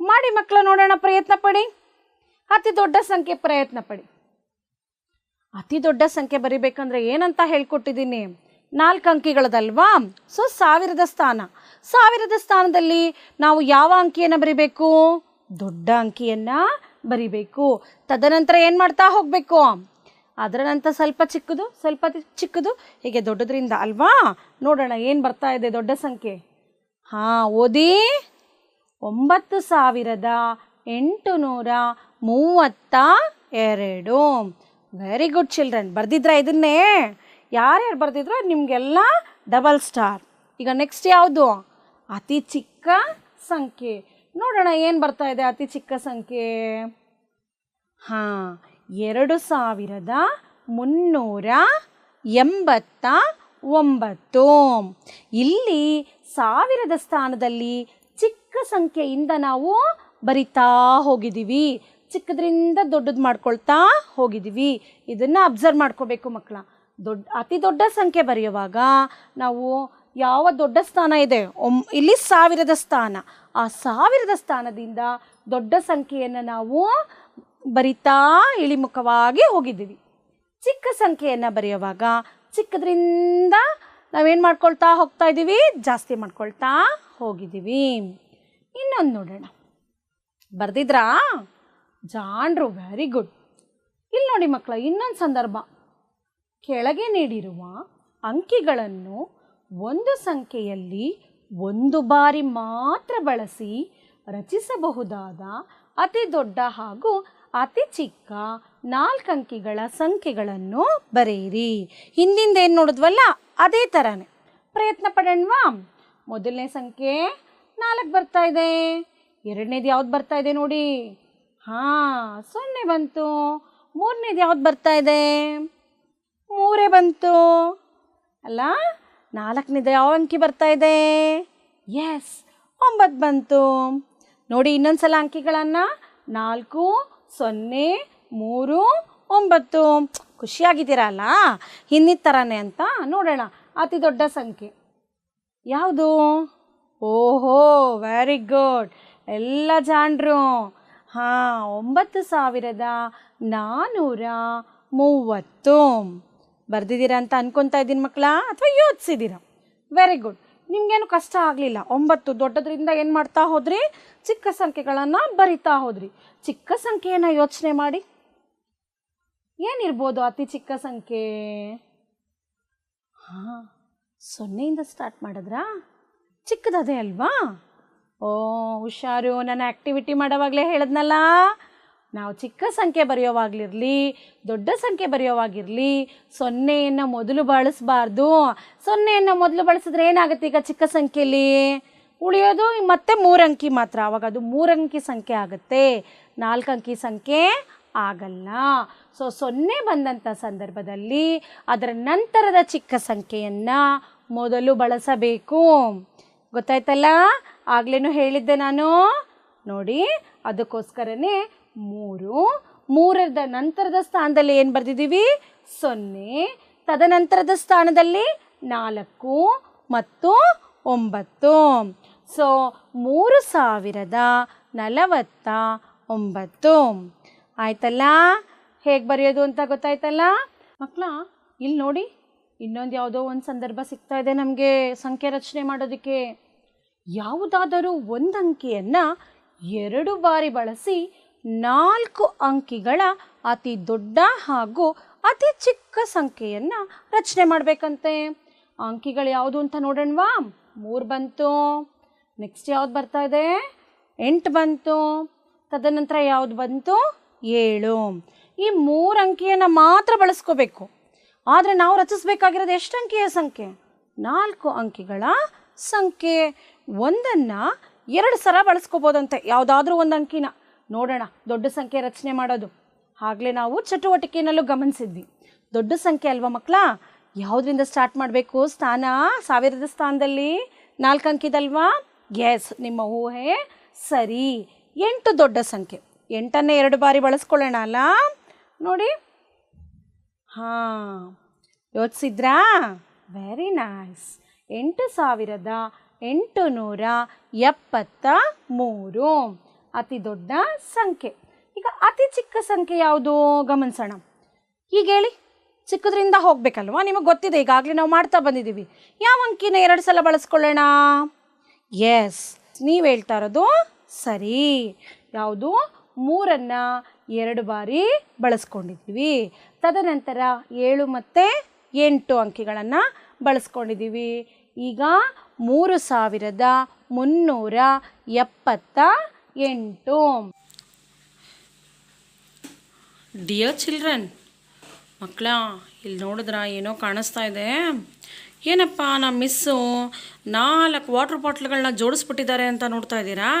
ಮಾಡಿ ಮಕ್ಕಳು ನೋಡೋಣ, ಪ್ರಯತ್ನ ಪಡಿ. ಅತಿ ದೊಡ್ಡ ಸಂಖ್ಯೆ ಪ್ರಯತ್ನ ಪಡಿ. ಅತಿ ದೊಡ್ಡ ಸಂಖ್ಯೆ ಬರಿಬೇಕಂದ್ರೆ ಏನಂತ ಹೇಳ್ಕೊಟ್ಟಿದ್ದೀನಿ. ನಾಲ್ಕು ಅಂಕಿಗಳದಲ್ವಾ? ಸೊ, ಸಾವಿರದ ಸ್ಥಾನ. ಸಾವಿರದ ಸ್ಥಾನದಲ್ಲಿ ನಾವು ಯಾವ ಅಂಕಿಯನ್ನು ಬರಿಬೇಕು? ದೊಡ್ಡ ಅಂಕಿಯನ್ನು ಬರಿಬೇಕು. ತದನಂತರ ಏನು ಮಾಡ್ತಾ ಹೋಗಬೇಕು? ಅದರ ನಂತರ ಸ್ವಲ್ಪ ಚಿಕ್ಕದು ಸ್ವಲ್ಪ ಚಿಕ್ಕದು, ಹೀಗೆ ದೊಡ್ಡದ್ರಿಂದ ಅಲ್ವಾ? ನೋಡೋಣ, ಏನು ಬರ್ತಾ ಇದೆ ದೊಡ್ಡ ಸಂಖ್ಯೆ? ಹಾಂ, ಓದಿ. ಒಂಬತ್ತು ಸಾವಿರದ ಎಂಟು ನೂರ ಮೂವತ್ತ ಎರಡು. ವೆರಿ ಗುಡ್ ಚಿಲ್ಡ್ರನ್ ಬರ್ದಿದ್ರ ಇದನ್ನೇ? ಯಾರ್ಯಾರು ಬರ್ದಿದ್ರು ನಿಮಗೆಲ್ಲ ಡಬಲ್ ಸ್ಟಾರ್ ಈಗ ನೆಕ್ಸ್ಟ್ ಯಾವುದು? ಅತಿ ಚಿಕ್ಕ ಸಂಖ್ಯೆ. ನೋಡೋಣ, ಏನು ಬರ್ತಾ ಇದೆ ಅತಿ ಚಿಕ್ಕ ಸಂಖ್ಯೆ? ಹಾಂ, ಎರಡು ಸಾವಿರದ ಮುನ್ನೂರ ಎಂಬತ್ತ ಒಂಬತ್ತು. ಇಲ್ಲಿ ಸಾವಿರದ ಸ್ಥಾನದಲ್ಲಿ ಚಿಕ್ಕ ಸಂಖ್ಯೆಯಿಂದ ನಾವು ಬರಿತಾ ಹೋಗಿದ್ದೀವಿ. ಚಿಕ್ಕದ್ರಿಂದ ದೊಡ್ಡದು ಮಾಡ್ಕೊಳ್ತಾ ಹೋಗಿದ್ದೀವಿ. ಇದನ್ನು ಅಬ್ಸರ್ವ್ ಮಾಡ್ಕೋಬೇಕು ಮಕ್ಕಳ. ದೊಡ್ಡ ಅತಿ ದೊಡ್ಡ ಸಂಖ್ಯೆ ಬರೆಯುವಾಗ ನಾವು ಯಾವ ದೊಡ್ಡ ಸ್ಥಾನ ಇದೆ? ಒಮ್, ಇಲ್ಲಿ ಸಾವಿರದ ಸ್ಥಾನ. ಆ ಸಾವಿರದ ಸ್ಥಾನದಿಂದ ದೊಡ್ಡ ಸಂಖ್ಯೆಯನ್ನು ನಾವು ಬರಿತಾ ಇಳಿಮುಖವಾಗಿ ಹೋಗಿದ್ದೀವಿ. ಚಿಕ್ಕ ಸಂಖ್ಯೆಯನ್ನು ಬರೆಯುವಾಗ ಚಿಕ್ಕದ್ರಿಂದ ನಾವೇನು ಮಾಡ್ಕೊಳ್ತಾ ಹೋಗ್ತಾ ಇದ್ದೀವಿ? ಜಾಸ್ತಿ ಮಾಡ್ಕೊಳ್ತಾ ಹೋಗಿದ್ದೀವಿ. ಇನ್ನೊಂದು ನೋಡೋಣ. ಬರ್ದಿದ್ರಾ? ಜಾನ್ರು ವೆರಿ ಗುಡ್ ಇಲ್ಲಿ ನೋಡಿ ಮಕ್ಕಳ ಇನ್ನೊಂದು ಸಂದರ್ಭ. ಕೆಳಗೆ ನೀಡಿರುವ ಅಂಕಿಗಳನ್ನು ಒಂದು ಸಂಖ್ಯೆಯಲ್ಲಿ ಒಂದು ಬಾರಿ ಮಾತ್ರ ಬಳಸಿ ರಚಿಸಬಹುದಾದ ಅತಿ ದೊಡ್ಡ ಹಾಗೂ ಅತಿ ಚಿಕ್ಕ ನಾಲ್ಕಂಕಿಗಳ ಸಂಖ್ಯೆಗಳನ್ನು ಬರೆಯಿರಿ. ಹಿಂದಿಂದ ಏನು ನೋಡಿದ್ವಲ್ಲ, ಅದೇ ಥರನೇ ಪ್ರಯತ್ನ ಪಡೋಣವಾ. ಮೊದಲನೇ ಸಂಖ್ಯೆ ನಾಲ್ಕು ಬರ್ತಾ ಇದೆ. ಎರಡನೇದು ಯಾವ್ದು ಬರ್ತಾ ಇದೆ ನೋಡಿ. ಹಾಂ, ಸೊನ್ನೆ ಬಂತು. ಮೂರನೇದು ಯಾವ್ದು ಬರ್ತಾ ಇದೆ? ಮೂರೇ ಬಂತು. ಅಲ್ಲ? ನಾಲ್ಕನೇದು ಯಾವ ಅಂಕಿ ಬರ್ತಾ ಇದೆ. ಎಸ್ ಒಂಬತ್ತು ಬಂತು. ನೋಡಿ ಇನ್ನೊಂದು ಸಲ ಅಂಕಿಗಳನ್ನು. ನಾಲ್ಕು, ಸೊನ್ನೆ, ಮೂರು, ಒಂಬತ್ತು. ಖುಷಿಯಾಗಿದ್ದೀರಲ್ಲ ಹಿಂದಿನ ಥರನೇ ಅಂತ ನೋಡೋಣ. ಅತಿ ದೊಡ್ಡ ಸಂಖ್ಯೆ. ಯಾವುದು? ಓಹೋ ವೆರಿ ಗುಡ್ ಎಲ್ಲ ಜಾಣರು. ಹಾಂ, ಒಂಬತ್ತು ಸಾವಿರದ ನಾನ್ನೂರ ಮೂವತ್ತು. ಬರ್ದಿದ್ದೀರಾ ಅಂತ ಅನ್ಕೊತಾ ಇದ್ದೀನಿ ಮಕ್ಕಳ? ಅಥವಾ ಯೋಚಿಸಿದ್ದೀರಾ? ವೆರಿ ಗುಡ್ ನಿಮ್ಗೇನು ಕಷ್ಟ ಆಗಲಿಲ್ಲ. ಒಂಬತ್ತು ದೊಡ್ಡದ್ರಿಂದ ಏನು ಮಾಡ್ತಾ ಹೋದ್ರಿ? ಚಿಕ್ಕ ಸಂಖ್ಯೆಗಳನ್ನು ಬರಿತಾ ಹೋದ್ರಿ. ಚಿಕ್ಕ ಸಂಖ್ಯೆಯನ್ನು ಯೋಚನೆ ಮಾಡಿ. ಏನಿರ್ಬೋದು ಅತಿ ಚಿಕ್ಕ ಸಂಖ್ಯೆ? ಹಾಂ, ಸೊನ್ನೆಯಿಂದ ಸ್ಟಾರ್ಟ್ ಮಾಡಿದ್ರಾ? ಚಿಕ್ಕದದೇ ಅಲ್ವಾ? ಓ, ಹುಷಾರು. ನಾನು ಆ್ಯಕ್ಟಿವಿಟಿ ಮಾಡೋವಾಗಲೇ ಹೇಳಿದ್ನಲ್ಲ. ನಾವು ಚಿಕ್ಕ ಸಂಖ್ಯೆ ಬರೆಯೋವಾಗಲಿರಲಿ ದೊಡ್ಡ ಸಂಖ್ಯೆ ಬರೆಯೋವಾಗಿರಲಿ, ಸೊನ್ನೆಯನ್ನು ಮೊದಲು ಬಳಸಬಾರ್ದು. ಸೊನ್ನೆಯನ್ನು ಮೊದಲು ಬಳಸಿದ್ರೆ ಏನಾಗುತ್ತೆ ಈಗ ಚಿಕ್ಕ ಸಂಖ್ಯೆಯಲ್ಲಿ ಉಳಿಯೋದು ಮತ್ತೆ ಮೂರಂಕಿ ಮಾತ್ರ. ಆವಾಗ ಅದು ಮೂರಂಕಿ ಸಂಖ್ಯೆ ಆಗುತ್ತೆ. ನಾಲ್ಕಂಕಿ ಸಂಖ್ಯೆ ಆಗಲ್ಲ. ಸೊ ಸೊನ್ನೆ ಬಂದಂಥ ಸಂದರ್ಭದಲ್ಲಿ ಅದರ ನಂತರದ ಚಿಕ್ಕ ಸಂಖ್ಯೆಯನ್ನು ಮೊದಲು ಬಳಸಬೇಕು. ಗೊತ್ತಾಯ್ತಲ್ಲ? ಆಗ್ಲೇನು ಹೇಳಿದ್ದೆ ನಾನು. ನೋಡಿ, ಅದಕ್ಕೋಸ್ಕರನೇ ಮೂರು. ಮೂರರದ ನಂತರದ ಸ್ಥಾನದಲ್ಲಿ ಏನು ಬರೆದಿದ್ದೀವಿ? ಸೊನ್ನೆ. ತದನಂತರದ ಸ್ಥಾನದಲ್ಲಿ ನಾಲ್ಕು ಮತ್ತು ಒಂಬತ್ತು. ಸೊ ಮೂರು ಸಾವಿರದ ನಲವತ್ತ ಒಂಬತ್ತು. ಆಯ್ತಲ್ಲ? ಹೇಗೆ ಬರೆಯೋದು ಅಂತ ಗೊತ್ತಾಯ್ತಲ್ಲ? ಮಕ್ಕಳ ಇಲ್ಲಿ ನೋಡಿ. ಇನ್ನೊಂದು ಯಾವುದೋ ಒಂದು ಸಂದರ್ಭ ಸಿಗ್ತಾ ಇದೆ ನಮಗೆ ಸಂಖ್ಯೆ ರಚನೆ ಮಾಡೋದಕ್ಕೆ. ಯಾವುದಾದರೂ ಒಂದು ಅಂಕಿಯನ್ನು ಎರಡು ಬಾರಿ ಬಳಸಿ ನಾಲ್ಕು ಅಂಕಿಗಳ ಅತಿ ದೊಡ್ಡ ಹಾಗೂ ಅತಿ ಚಿಕ್ಕ ಸಂಖ್ಯೆಯನ್ನು ರಚನೆ ಮಾಡಬೇಕಂತೆ. ಅಂಕಿಗಳು ಯಾವುದು ಅಂತ ನೋಡೋಣವಾ? ಮೂರು ಬಂತು. ನೆಕ್ಸ್ಟ್ ಯಾವ್ದು ಬರ್ತಾ ಇದೆ? ಎಂಟು ಬಂತು. ತದನಂತರ ಯಾವ್ದು ಬಂತು? ಏಳು. ಈ ಮೂರು ಅಂಕಿಯನ್ನು ಮಾತ್ರ ಬಳಸ್ಕೋಬೇಕು. ಆದರೆ ನಾವು ರಚಿಸಬೇಕಾಗಿರೋದು ಎಷ್ಟು ಅಂಕಿಯ ಸಂಖ್ಯೆ? ನಾಲ್ಕು ಅಂಕಿಗಳ ಸಂಖ್ಯೆ. ಒಂದನ್ನು ಎರಡು ಸಲ ಬಳಸ್ಕೋಬೋದಂತೆ. ಯಾವುದಾದ್ರೂ ಒಂದು ಅಂಕಿನ. ನೋಡೋಣ. ದೊಡ್ಡ ಸಂಖ್ಯೆ ರಚನೆ ಮಾಡೋದು. ಆಗಲೇ ನಾವು ಚಟುವಟಿಕೆಯಲ್ಲೂ ಗಮನಿಸಿದ್ವಿ. ದೊಡ್ಡ ಸಂಖ್ಯೆ ಅಲ್ವಾ ಮಕ್ಕಳ ಯಾವುದರಿಂದ ಸ್ಟಾರ್ಟ್ ಮಾಡಬೇಕು? ಸ್ಥಾನ? ಸಾವಿರದ ಸ್ಥಾನದಲ್ಲಿ ನಾಲ್ಕು ಅಂಕಿದಲ್ವಾ? ಎಸ್ ನಿಮ್ಮ ಊಹೆ ಸರಿ. ಎಂಟು ದೊಡ್ಡ ಸಂಖ್ಯೆ. ಎಂಟನ್ನೇ ಎರಡು ಬಾರಿ ಬಳಸ್ಕೊಳ್ಳೋಣ ಅಲ್ಲ? ನೋಡಿ. ಹಾಂ. ಯೋಚಿಸಿದ್ರಾ? ವೆರಿ ನೈಸ್ ಎಂಟು ಸಾವಿರದ ಎಂಟು ನೂರ ಎಪ್ಪತ್ತ ಮೂರು. ಅತಿ ದೊಡ್ಡ ಸಂಖ್ಯೆ. ಈಗ ಅತಿ ಚಿಕ್ಕ ಸಂಖ್ಯೆ ಯಾವುದು? ಗಮನಿಸೋಣ ಈಗ ಹೇಳಿ, ಚಿಕ್ಕದ್ರಿಂದ ಹೋಗ್ಬೇಕಲ್ವಾ? ನಿಮಗೆ ಗೊತ್ತಿದೆ, ಈಗಾಗಲೇ ನಾವು ಮಾಡ್ತಾ ಬಂದಿದ್ದೀವಿ. ಯಾವ ಅಂಕಿನ ಎರಡು ಸಲ ಬಳಸ್ಕೊಳ್ಳೋಣ? ಎಸ್ ನೀವು ಹೇಳ್ತಾ ಇರೋದು ಸರಿ. ಯಾವುದು? ಮೂರನ್ನು ಎರಡು ಬಾರಿ ಬಳಸ್ಕೊಂಡಿದ್ದೀವಿ. ತದನಂತರ ಏಳು ಮತ್ತು ಎಂಟು ಅಂಕಿಗಳನ್ನು ಬಳಸ್ಕೊಂಡಿದ್ದೀವಿ. ಈಗ ಮೂರು ಸಾವಿರದ ಮುನ್ನೂರ ಎಪ್ಪತ್ತ ಎಂಟು. ಡಿಯರ್ ಚಿಲ್ಡ್ರನ್ ಮಕ್ಕಳ ಇಲ್ಲಿ ನೋಡಿದ್ರ ಏನೋ ಕಾಣಿಸ್ತಾ ಇದೆ. ಏನಪ್ಪ ನಮ್ಮ ಮಿಸ್ಸು ನಾಲ್ಕು ವಾಟರ್ ಬಾಟ್ಲ್ಗಳನ್ನ ಜೋಡಿಸ್ಬಿಟ್ಟಿದ್ದಾರೆ ಅಂತ ನೋಡ್ತಾ ಇದ್ದೀರಾ?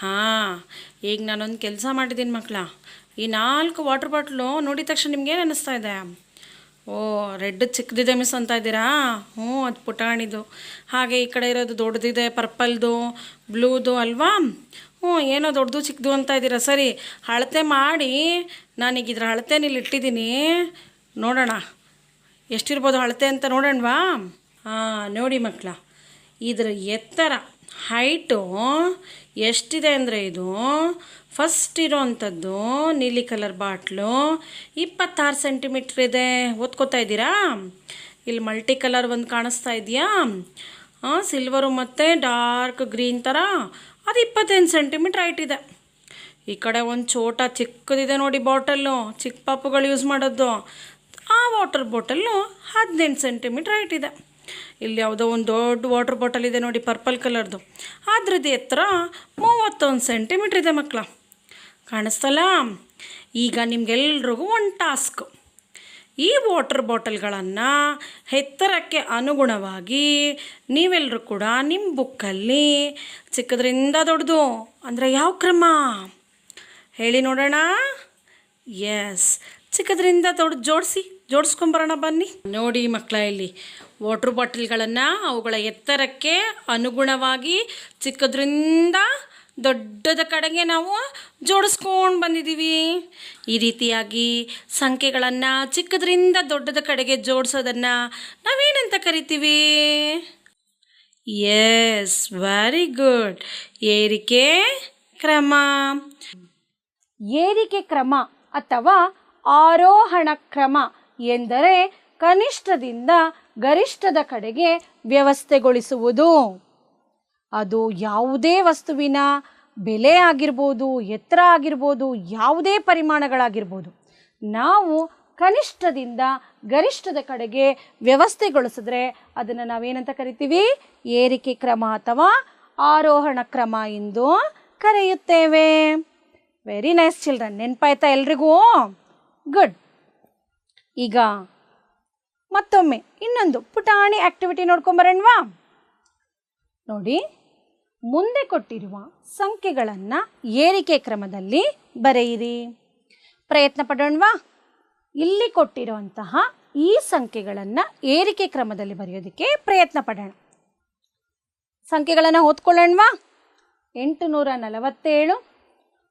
ಹಾಂ, ಈಗ ನಾನೊಂದು ಕೆಲಸ ಮಾಡಿದ್ದೀನಿ ಮಕ್ಕಳ ಈ ನಾಲ್ಕು ವಾಟರ್ ಬಾಟ್ಲು ನೋಡಿದ ತಕ್ಷಣ ನಿಮ್ಗೇನು ಅನ್ನಿಸ್ತಾ ಇದೆ? ಓ, ರೆಡ್ ಚಿಕ್ಕದಿದೆ ಮಿಸ್ ಅಂತ ಇದ್ದೀರಾ? ಹ್ಞೂ ಅದು ಪುಟಾಣಿದು ಹಾಗೆ ಈ ಕಡೆ ಇರೋದು ದೊಡ್ಡದಿದೆ ಪರ್ಪಲ್ದು ಬ್ಲೂದು ಅಲ್ವಾ? ಹ್ಞೂ, ಏನೋ ದೊಡ್ಡದು ಚಿಕ್ಕದು ಅಂತ ಇದ್ದೀರಾ? ಸರಿ, ಅಳತೆ ಮಾಡಿ, ನಾನೀಗ ಇದ್ರ ಅಳತೆ ಇಲ್ಲಿ ಇಟ್ಟಿದ್ದೀನಿ. ನೋಡೋಣ, ಎಷ್ಟಿರ್ಬೋದು ಅಳತೆ ಅಂತ ನೋಡೋಣವಾ? ಹಾಂ ನೋಡಿ ಮಕ್ಕಳ, ಇದ್ರ ಎತ್ತರ ಹೈಟು ಎಷ್ಟಿದೆ ಅಂದರೆ ಇದು? ಫಸ್ಟ್ ಇರೋವಂಥದ್ದು ನೀಲಿ ಕಲರ್ ಬಾಟ್ಲು, ಇಪ್ಪತ್ತಾರು ಸೆಂಟಿಮೀಟ್ರ್ ಇದೆ. ಓದ್ಕೋತಾ ಇದ್ದೀರಾ? ಇಲ್ಲಿ ಮಲ್ಟಿ ಕಲರ್ ಒಂದು ಕಾಣಿಸ್ತಾ ಇದೆಯಾ? ಸಿಲ್ವರು ಮತ್ತು ಡಾರ್ಕ್ ಗ್ರೀನ್ ಥರ ಅದು ಇಪ್ಪತ್ತೈದು ಸೆಂಟಿಮೀಟ್ರ್ ಇದೆ. ಈ ಕಡೆ ಒಂದು ಚೋಟ ಚಿಕ್ಕದಿದೆ ನೋಡಿ ಬಾಟಲ್ಲು ಚಿಕ್ಕ ಪಾಪುಗಳು ಯೂಸ್ ಮಾಡೋದು. ಆ ವಾಟರ್ ಬಾಟಲ್ಲು ಹದಿನೆಂಟು ಸೆಂಟಿಮೀಟ್ರ್ ಇದೆ. ಇಲ್ಲಿ ಯಾವುದೋ ಒಂದು ದೊಡ್ಡ ವಾಟರ್ ಬಾಟಲ್ ಇದೆ ನೋಡಿ ಪರ್ಪಲ್ ಕಲರ್ದು ಅದ್ರದ್ದು ಎತ್ತರ ಮೂವತ್ತೊಂದು ಸೆಂಟಿಮೀಟ್ರ್ ಇದೆ ಮಕ್ಕಳ. ಕಾಣಿಸ್ತಲ್ಲ? ಈಗ ನಿಮ್ಗೆಲ್ರಿಗೂ ಒಂದು ಟಾಸ್ಕ್ ಈ ವಾಟರ್ ಬಾಟಲ್ಗಳನ್ನು ಎತ್ತರಕ್ಕೆ ಅನುಗುಣವಾಗಿ ನೀವೆಲ್ಲರೂ ಕೂಡ ನಿಮ್ಮ ಬುಕ್ಕಲ್ಲಿ ಚಿಕ್ಕದ್ರಿಂದ ದೊಡ್ಡದು ಅಂದರೆ ಯಾವ ಕ್ರಮ? ಹೇಳಿ ನೋಡೋಣ. ಎಸ್ ಚಿಕ್ಕದ್ರಿಂದ ದೊಡ್ಡ ಜೋಡಿಸಿ, ಜೋಡಿಸ್ಕೊಂಬರೋಣ ಬನ್ನಿ. ನೋಡಿ ಮಕ್ಕಳ ಇಲ್ಲಿ ವಾಟ್ರ್ ಬಾಟಲ್ಗಳನ್ನು ಅವುಗಳ ಎತ್ತರಕ್ಕೆ ಅನುಗುಣವಾಗಿ ಚಿಕ್ಕದ್ರಿಂದ ದೊಡ್ಡದ ಕಡೆಗೆ ನಾವು ಜೋಡಿಸ್ಕೊಂಡು ಬಂದಿದ್ದೀವಿ ಈ ರೀತಿಯಾಗಿ ಸಂಖ್ಯೆಗಳನ್ನು ಚಿಕ್ಕದ್ರಿಂದ ದೊಡ್ಡದ ಕಡೆಗೆ ಜೋಡಿಸೋದನ್ನು ನಾವೇನಂತ ಕರಿತೀವಿ? ಎಸ್ ವೆರಿ ಗುಡ್ ಏರಿಕೆ ಕ್ರಮ. ಏರಿಕೆ ಕ್ರಮ ಅಥವಾ ಆರೋಹಣ ಕ್ರಮ ಎಂದರೆ ಕನಿಷ್ಠದಿಂದ ಗರಿಷ್ಠದ ಕಡೆಗೆ ವ್ಯವಸ್ಥೆಗೊಳಿಸುವುದು. ಅದು ಯಾವುದೇ ವಸ್ತುವಿನ ಬೆಲೆ ಆಗಿರ್ಬೋದು, ಎತ್ತರ ಆಗಿರ್ಬೋದು, ಯಾವುದೇ ಪರಿಮಾಣಗಳಾಗಿರ್ಬೋದು. ನಾವು ಕನಿಷ್ಠದಿಂದ ಗರಿಷ್ಠದ ಕಡೆಗೆ ವ್ಯವಸ್ಥೆಗೊಳಿಸಿದ್ರೆ ಅದನ್ನು ನಾವೇನಂತ ಕರಿತೀವಿ? ಏರಿಕೆ ಕ್ರಮ ಅಥವಾ ಆರೋಹಣ ಕ್ರಮ ಎಂದು ಕರೆಯುತ್ತೇವೆ. ವೆರಿ ನೈಸ್ ಚಿಲ್ಡ್ರನ್ ನೆನಪಾಯ್ತಾ ಎಲ್ರಿಗೂ? ಗುಡ್ ಈಗ ಮತ್ತೊಮ್ಮೆ ಇನ್ನೊಂದು ಪುಟಾಣಿ ಆಕ್ಟಿವಿಟಿ ನೋಡ್ಕೊಂಬರಣ್ವಾ ನೋಡಿ. ಮುಂದೆ ಕೊಟ್ಟಿರುವ ಸಂಖ್ಯೆಗಳನ್ನು ಏರಿಕೆ ಕ್ರಮದಲ್ಲಿ ಬರೆಯಿರಿ. ಪ್ರಯತ್ನ ಪಡೋಣವಾ? ಇಲ್ಲಿ ಕೊಟ್ಟಿರುವಂತಹ ಈ ಸಂಖ್ಯೆಗಳನ್ನು ಏರಿಕೆ ಕ್ರಮದಲ್ಲಿ ಬರೆಯೋದಕ್ಕೆ ಪ್ರಯತ್ನ ಪಡೋಣ. ಸಂಖ್ಯೆಗಳನ್ನು ಓದ್ಕೊಳ್ಳೋಣವಾ? ಎಂಟು ನೂರ ನಲವತ್ತೇಳು,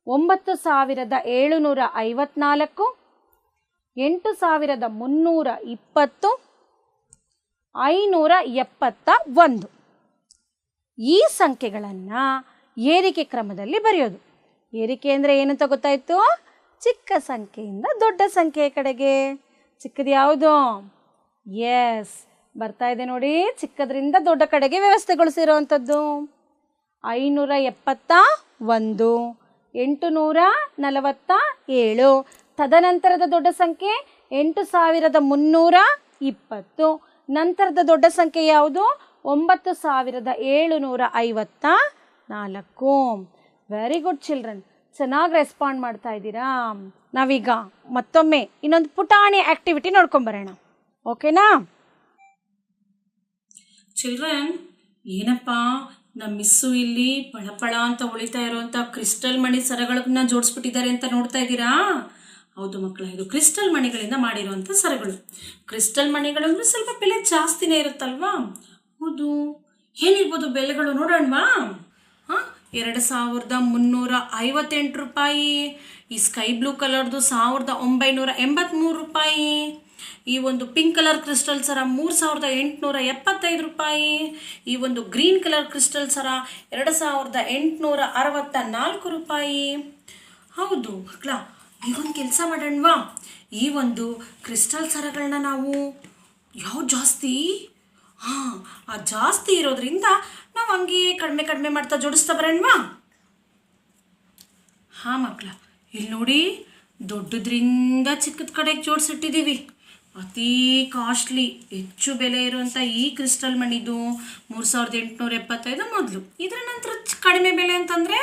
ಒಂಬತ್ತು ಸಾವಿರದ ಏಳುನೂರ ಐವತ್ನಾಲ್ಕು, ಎಂಟು ಸಾವಿರದ ಮುನ್ನೂರ ಇಪ್ಪತ್ತು, ಐನೂರ ಎಪ್ಪತ್ತ ಒಂದು. ಈ ಸಂಖ್ಯೆಗಳನ್ನು ಏರಿಕೆ ಕ್ರಮದಲ್ಲಿ ಬರೆಯೋದು. ಏರಿಕೆ ಅಂದರೆ ಏನಂತ ಗೊತ್ತಾಯಿತು? ಚಿಕ್ಕ ಸಂಖ್ಯೆಯಿಂದ ದೊಡ್ಡ ಸಂಖ್ಯೆಯ ಕಡೆಗೆ. ಚಿಕ್ಕದು ಯಾವುದು? ಎಸ್ ಬರ್ತಾ ಇದೆ ನೋಡಿ. ಚಿಕ್ಕದ್ರಿಂದ ದೊಡ್ಡ ಕಡೆಗೆ ವ್ಯವಸ್ಥೆಗೊಳಿಸಿರುವಂಥದ್ದು. ಐನೂರ ಎಪ್ಪತ್ತ ಒಂದು ಎಂಟು ನೂರ ನಲವತ್ತ ಏಳು ತದನಂತರದ ದೊಡ್ಡ ಸಂಖ್ಯೆ ಎಂಟು ಸಾವಿರದ ಮುನ್ನೂರ ಇಪ್ಪತ್ತು ನಂತರದ ದೊಡ್ಡ ಸಂಖ್ಯೆ ಯಾವುದು? ಒಂಬತ್ತು ಸಾವಿರದ ಏಳುನೂರ ಐವತ್ತ ನಾಲ್ಕು. ವೆರಿ ಗುಡ್ ಚಿಲ್ಡ್ರನ್ ಚೆನ್ನಾಗಿ ರೆಸ್ಪಾಂಡ್ ಮಾಡ್ತಾ ಇದ್ದೀರಾ? ನಾವೀಗ ಮತ್ತೊಮ್ಮೆ ಇನ್ನೊಂದು ಪುಟಾಣಿ ಆಕ್ಟಿವಿಟಿ ನೋಡ್ಕೊಂಬರೋಣ ಓಕೆನಾ ಚಿಲ್ಡ್ರನ್ ಏನಪ್ಪ ನಮ್ಮ ಮಿಸ್ಸು ಇಲ್ಲಿ ಪಳಪಳ ಅಂತ ಉಳಿತಾ ಇರುವಂತ ಕ್ರಿಸ್ಟಲ್ ಮಣಿ ಸರಗಳನ್ನ ಜೋಡಿಸ್ಬಿಟ್ಟಿದ್ದಾರೆ ಅಂತ ನೋಡ್ತಾ ಇದ್ದೀರಾ? ಹೌದು ಮಕ್ಕಳ, ಇದು ಕ್ರಿಸ್ಟಲ್ ಮಣಿಗಳಿಂದ ಮಾಡಿರುವಂಥ ಸರಗಳು. ಕ್ರಿಸ್ಟಲ್ ಮಣಿಗಳು ಸ್ವಲ್ಪ ಬೆಲೆ ಜಾಸ್ತಿನೇ ಇರುತ್ತಲ್ವಾ? ಹೌದು. ಏನಿರ್ಬೋದು ಬೆಲೆಗಳು ನೋಡೋಣವಾ? ಹಾಂ? ಎರಡು ಸಾವಿರದ ಮುನ್ನೂರ ಐವತ್ತೆಂಟು ರೂಪಾಯಿ. ಈ ಸ್ಕೈ ಬ್ಲೂ ಕಲರ್ದು ಸಾವಿರದ ಒಂಬೈನೂರ ಎಂಬತ್ತ್ಮೂರು ರೂಪಾಯಿ. ಈ ಒಂದು ಪಿಂಕ್ ಕಲರ್ ಕ್ರಿಸ್ಟಲ್ ಸರ ಮೂರು ಸಾವಿರದ ಎಂಟುನೂರ ಎಪ್ಪತ್ತೈದು ರೂಪಾಯಿ. ಈ ಒಂದು ಗ್ರೀನ್ ಕಲರ್ ಕ್ರಿಸ್ಟಲ್ ಸರ ಎರಡು ಸಾವಿರದ ಎಂಟುನೂರ ಅರವತ್ತ ನಾಲ್ಕು ರೂಪಾಯಿ. ಹೌದು. ಮಕ್ಕಳ ಈಗೊಂದು ಕೆಲಸ ಮಾಡೋಣವಾ? ಈ ಒಂದು ಕ್ರಿಸ್ಟಲ್ ಸರಗಳನ್ನ ನಾವು ಯಾವ ಜಾಸ್ತಿ? ಹಾಂ, ಆ ಜಾಸ್ತಿ ಇರೋದ್ರಿಂದ ನಾವು ಹಂಗೆ ಕಡಿಮೆ ಕಡಿಮೆ ಮಾಡ್ತಾ ಜೋಡಿಸ್ತಾ ಬರೋಣವಾ? ಹಾಂ ಮಕ್ಕಳ ಇಲ್ಲಿ ನೋಡಿ ದೊಡ್ಡದ್ರಿಂದ ಚಿಕ್ಕದ ಕಡೆಗೆ ಜೋಡಿಸಿಟ್ಟಿದ್ದೀವಿ ಅತೀ ಕಾಸ್ಟ್ಲಿ, ಹೆಚ್ಚು ಬೆಲೆ ಇರುವಂಥ ಈ ಕ್ರಿಸ್ಟಲ್ ಮಣಿದು ಮೂರು ಸಾವಿರದ ಎಂಟುನೂರ ಎಪ್ಪತ್ತೈದು ಮೊದಲು. ಇದರ ನಂತರ ಕಡಿಮೆ ಬೆಲೆ ಅಂತಂದರೆ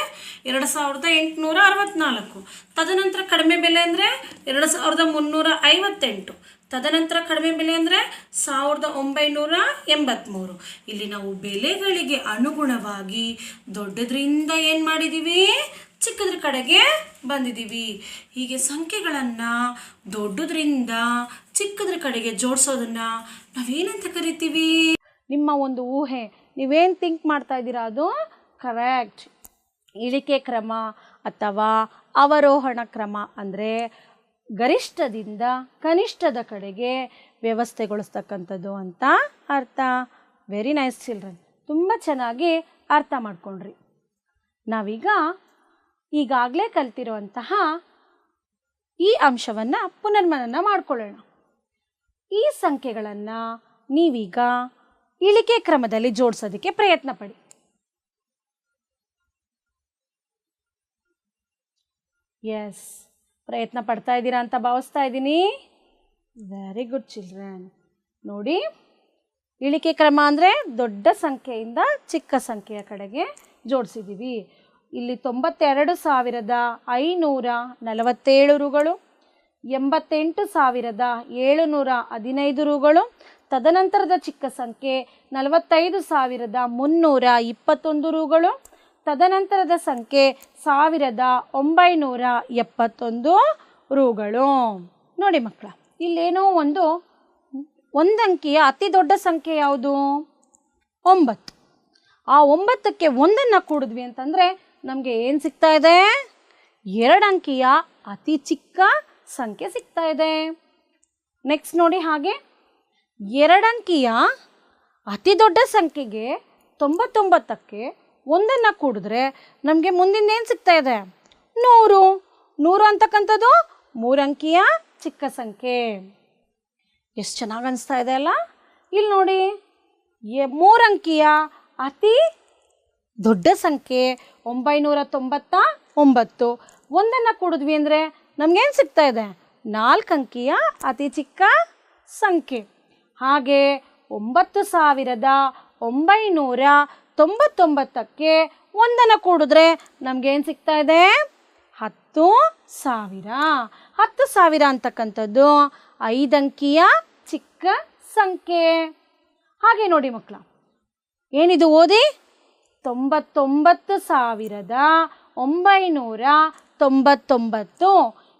ಎರಡು ಸಾವಿರದ ಎಂಟುನೂರ ಅರವತ್ತ್ನಾಲ್ಕು ತದನಂತರ ಕಡಿಮೆ ಬೆಲೆ ಅಂದರೆ ಎರಡು ಸಾವಿರದ ಮುನ್ನೂರ ಐವತ್ತೆಂಟು. ತದನಂತರ ಕಡಿಮೆ ಬೆಲೆ ಅಂದರೆ ಸಾವಿರದ ಒಂಬೈನೂರ ಎಂಬತ್ತ್ಮೂರು ಇಲ್ಲಿ ನಾವು ಬೆಲೆಗಳಿಗೆ ಅನುಗುಣವಾಗಿ ದೊಡ್ಡದ್ರಿಂದ ಏನು ಮಾಡಿದ್ದೀವಿ ಚಿಕ್ಕದ್ರ ಕಡೆಗೆ ಬಂದಿದ್ದೀವಿ ಹೀಗೆ ಸಂಖ್ಯೆಗಳನ್ನು ದೊಡ್ಡದ್ರಿಂದ ಚಿಕ್ಕದ್ರ ಕಡೆಗೆ ಜೋಡಿಸೋದನ್ನು ನಾವೇನಂತ ಕರಿತೀವಿ? ನಿಮ್ಮ ಒಂದು ಊಹೆ. ನೀವೇನು ಥಿಂಕ್ ಮಾಡ್ತಾ ಇದ್ದೀರಾ ಅದು? ಕರೆಕ್ಟ್ ಇಳಿಕೆ ಕ್ರಮ ಅಥವಾ ಅವರೋಹಣ ಕ್ರಮ ಅಂದರೆ ಗರಿಷ್ಠದಿಂದ ಕನಿಷ್ಠದ ಕಡೆಗೆ ವ್ಯವಸ್ಥೆಗೊಳಿಸ್ತಕ್ಕಂಥದ್ದು ಅಂತ ಅರ್ಥ. ವೆರಿ ನೈಸ್ ಚಿಲ್ಡ್ರನ್ ತುಂಬ ಚೆನ್ನಾಗಿ ಅರ್ಥ ಮಾಡ್ಕೊಂಡ್ರಿ. ನಾವೀಗ ಈಗಾಗಲೇ ಕಲ್ತಿರುವಂತಹ ಈ ಅಂಶವನ್ನು ಪುನರ್ಮನನ ಮಾಡ್ಕೊಳ್ಳೋಣ. ಈ ಸಂಖ್ಯೆಗಳನ್ನು ನೀವೀಗ ಇಳಿಕೆ ಕ್ರಮದಲ್ಲಿ ಜೋಡಿಸೋದಕ್ಕೆ ಪ್ರಯತ್ನ ಪಡಿ. ಎಸ್ ಪ್ರಯತ್ನ ಪಡ್ತಾ ಇದ್ದೀರಾ ಅಂತ ಭಾವಿಸ್ತಾ ಇದ್ದೀನಿ. ವೆರಿ ಗುಡ್ ಚಿಲ್ಡ್ರನ್ ನೋಡಿ, ಇಳಿಕೆ ಕ್ರಮ ಅಂದರೆ ದೊಡ್ಡ ಸಂಖ್ಯೆಯಿಂದ ಚಿಕ್ಕ ಸಂಖ್ಯೆಯ ಕಡೆಗೆ ಜೋಡಿಸಿದ್ದೀವಿ. ಇಲ್ಲಿ ತೊಂಬತ್ತೆರಡು ಸಾವಿರದ ಐನೂರ ನಲವತ್ತೇಳು ರುಗಳು, ಎಂಬತ್ತೆಂಟು ಸಾವಿರದ ಏಳುನೂರ ಹದಿನೈದು ರುಗಳು, ತದನಂತರದ ಚಿಕ್ಕ ಸಂಖ್ಯೆ ನಲವತ್ತೈದು ಸಾವಿರದ ಮುನ್ನೂರ ಇಪ್ಪತ್ತೊಂದು ರುಗಳು ತದನಂತರದ ಸಂಖ್ಯೆ ಸಾವಿರದ ಒಂಬೈನೂರ ಎಪ್ಪತ್ತೊಂದು ರೂಗಳು. ನೋಡಿ ಮಕ್ಕಳ, ಇಲ್ಲೇನೋ ಒಂದು, ಒಂದಂಕಿಯ ಅತಿ ದೊಡ್ಡ ಸಂಖ್ಯೆ ಯಾವುದು? ಒಂಬತ್ತು. ಆ ಒಂಬತ್ತಕ್ಕೆ ಒಂದನ್ನು ಕೂಡಿದ್ವಿ ಅಂತಂದರೆ ನಮಗೆ ಏನು ಸಿಗ್ತಾ ಇದೆ? ಎರಡಂಕಿಯ ಅತಿ ಚಿಕ್ಕ ಸಂಖ್ಯೆ ಸಿಗ್ತಾ ಇದೆ. ನೆಕ್ಸ್ಟ್ ನೋಡಿ ಹಾಗೆ, ಎರಡಂಕಿಯ ಅತಿ ದೊಡ್ಡ ಸಂಖ್ಯೆಗೆ ತೊಂಬತ್ತೊಂಬತ್ತಕ್ಕೆ ಒಂದನ್ನು ಕೂಡಿದ್ರೆ ನಮಗೆ ಮುಂದಿನ ಏನು ಸಿಗ್ತಾ ಇದೆ? ನೂರು. ನೂರು ಅಂತಕ್ಕಂಥದ್ದು ಮೂರಂಕಿಯ ಚಿಕ್ಕ ಸಂಖ್ಯೆ. ಎಷ್ಟು ಚೆನ್ನಾಗಿ ಅನಿಸ್ತಾ ಇದೆ ಅಲ್ಲ? ಇಲ್ಲಿ ನೋಡಿ. ಮೂರಂಕಿಯ ಅತಿ ದೊಡ್ಡ ಸಂಖ್ಯೆ ಒಂಬೈನೂರ ತೊಂಬತ್ತ ಒಂಬತ್ತು. ಒಂದನ್ನು ಕೂಡಿದ್ವಿ ಅಂದರೆ ನಮಗೇನು ಸಿಗ್ತಾ ಇದೆ? ನಾಲ್ಕು ಅಂಕಿಯ ಅತಿ ಚಿಕ್ಕ ಸಂಖ್ಯೆ. ಹಾಗೆ ಒಂಬತ್ತು ಸಾವಿರದ ಒಂಬೈನೂರ ತೊಂಬತ್ತೊಂಬತ್ತಕ್ಕೆ ಒಂದನ್ನು ಕೂಡಿದ್ರೆ ನಮಗೇನು ಸಿಗ್ತಾ ಇದೆ? ಹತ್ತು ಸಾವಿರ. ಹತ್ತು ಸಾವಿರ ಅಂತಕ್ಕಂಥದ್ದು ಐದಂಕಿಯ ಚಿಕ್ಕ ಸಂಖ್ಯೆ. ಹಾಗೆ ನೋಡಿ ಮಕ್ಕಳ, ಏನಿದು ಓದಿ? ತೊಂಬತ್ತೊಂಬತ್ತು ಸಾವಿರದ ಒಂಬೈನೂರ ತೊಂಬತ್ತೊಂಬತ್ತು.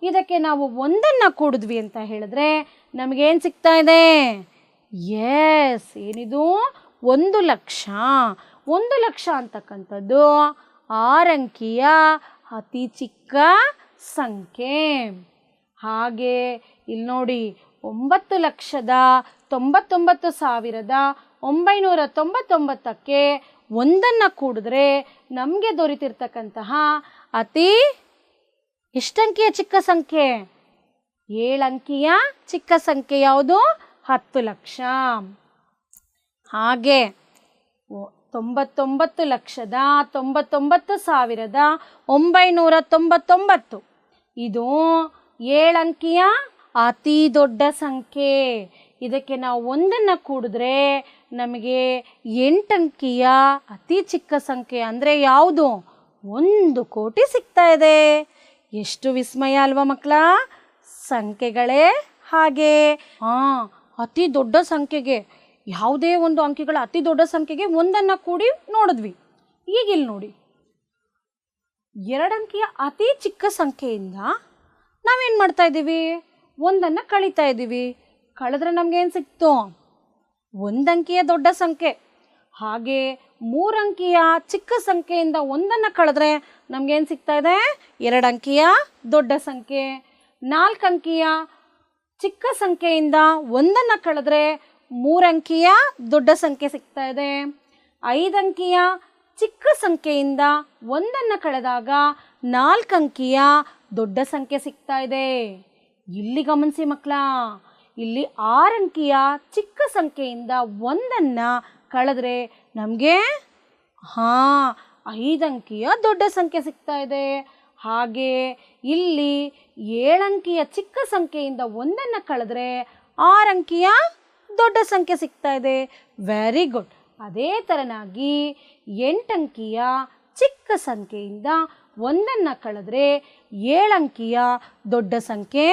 ಇದಕ್ಕೆ ನಾವು ಒಂದನ್ನು ಕೂಡಿದ್ವಿ ಅಂತ ಹೇಳಿದ್ರೆ ನಮಗೇನು ಸಿಗ್ತಾ ಇದೆ? ಎಸ್ ಏನಿದು? ಒಂದು ಲಕ್ಷ. ಒಂದು ಲಕ್ಷ ಅಂತಕ್ಕಂಥದ್ದು. ಆರಂಕಿಯ ಅತಿ ಚಿಕ್ಕ ಸಂಖ್ಯೆ. ಹಾಗೆ ಇಲ್ಲಿ ನೋಡಿ, ಒಂಬತ್ತು ಲಕ್ಷದ ತೊಂಬತ್ತೊಂಬತ್ತು ಸಾವಿರದ ಒಂಬೈನೂರ ತೊಂಬತ್ತೊಂಬತ್ತಕ್ಕೆ ಒಂದನ್ನು ಕೂಡಿದ್ರೆ ನಮಗೆ ದೊರೀತಿರ್ತಕ್ಕಂತಹ ಅತಿ ಎಷ್ಟಂಕಿಯ ಚಿಕ್ಕ ಸಂಖ್ಯೆ. ಏಳಂಕಿಯ ಚಿಕ್ಕ ಸಂಖ್ಯೆ ಯಾವುದು? ಹತ್ತು ಲಕ್ಷ. ಹಾಗೆ ತೊಂಬತ್ತೊಂಬತ್ತು ಲಕ್ಷದ ತೊಂಬತ್ತೊಂಬತ್ತು ಸಾವಿರದ ಒಂಬೈನೂರ ತೊಂಬತ್ತೊಂಬತ್ತು. ಇದು ಏಳಂಕಿಯ ಅತಿ ದೊಡ್ಡ ಸಂಖ್ಯೆ. ಇದಕ್ಕೆ ನಾವು ಒಂದನ್ನು ಕೂಡಿದ್ರೆ ನಮಗೆ ಎಂಟಂಕಿಯ ಅತಿ ಚಿಕ್ಕ ಸಂಖ್ಯೆ ಅಂದರೆ ಯಾವುದು? ಒಂದು ಕೋಟಿ ಸಿಗ್ತಾ ಇದೆ. ಎಷ್ಟು ವಿಸ್ಮಯ ಅಲ್ವಾ ಮಕ್ಕಳ? ಸಂಖ್ಯೆಗಳೇ ಹಾಗೆ. ಹಾಂ, ಅತಿ ದೊಡ್ಡ ಸಂಖ್ಯೆಗೆ. ಯಾವುದೇ ಒಂದು ಅಂಕಿಗಳ ಅತಿ ದೊಡ್ಡ ಸಂಖ್ಯೆಗೆ ಒಂದನ್ನು ಕೂಡಿ ನೋಡಿದ್ವಿ. ಈಗ ಇಲ್ಲಿ ನೋಡಿ. ಎರಡಂಕಿಯ ಅತಿ ಚಿಕ್ಕ ಸಂಖ್ಯೆಯಿಂದ ನಾವೇನು ಮಾಡ್ತಾ ಇದ್ದೀವಿ? ಒಂದನ್ನು ಕಳೀತಾ ಇದ್ದೀವಿ. ಕಳೆದ್ರೆ ನಮಗೇನು ಸಿಕ್ತು? ಒಂದಂಕಿಯ ದೊಡ್ಡ ಸಂಖ್ಯೆ. ಹಾಗೆ ಮೂರಂಕಿಯ ಚಿಕ್ಕ ಸಂಖ್ಯೆಯಿಂದ ಒಂದನ್ನು ಕಳೆದ್ರೆ ನಮಗೇನು ಸಿಗ್ತಾ ಇದೆ? ಅಂಕಿಯ ದೊಡ್ಡ ಸಂಖ್ಯೆ. ನಾಲ್ಕು ಅಂಕಿಯ ಚಿಕ್ಕ ಸಂಖ್ಯೆಯಿಂದ ಒಂದನ್ನು ಕಳೆದ್ರೆ ಮೂರಂಕಿಯ ದೊಡ್ಡ ಸಂಖ್ಯೆ ಸಿಗ್ತಾ ಇದೆ. ಐದಂಕಿಯ ಚಿಕ್ಕ ಸಂಖ್ಯೆಯಿಂದ ಒಂದನ್ನು ಕಳೆದಾಗ ನಾಲ್ಕಂಕಿಯ ದೊಡ್ಡ ಸಂಖ್ಯೆ ಸಿಗ್ತಾ ಇದೆ. ಇಲ್ಲಿ ಗಮನಿಸಿ ಮಕ್ಕಳ, ಇಲ್ಲಿ ಆರಂಕಿಯ ಚಿಕ್ಕ ಸಂಖ್ಯೆಯಿಂದ ಒಂದನ್ನು ಕಳೆದ್ರೆ ನಮಗೆ, ಹಾಂ, ಐದಂಕಿಯ ದೊಡ್ಡ ಸಂಖ್ಯೆ ಸಿಗ್ತಾ ಇದೆ. ಹಾಗೆ ಇಲ್ಲಿ ಏಳಂಕಿಯ ಚಿಕ್ಕ ಸಂಖ್ಯೆಯಿಂದ ಒಂದನ್ನು ಕಳೆದ್ರೆ ಆರಂಕಿಯ ದೊಡ್ಡ ಸಂಖ್ಯೆ ಸಿಗ್ತಾ ಇದೆ. ವೆರಿ ಗುಡ್ ಅದೇ ಥರನಾಗಿ ಎಂಟಂಕಿಯ ಚಿಕ್ಕ ಸಂಖ್ಯೆಯಿಂದ ಒಂದನ್ನು ಕಳೆದ್ರೆ ಏಳಂಕಿಯ ದೊಡ್ಡ ಸಂಖ್ಯೆ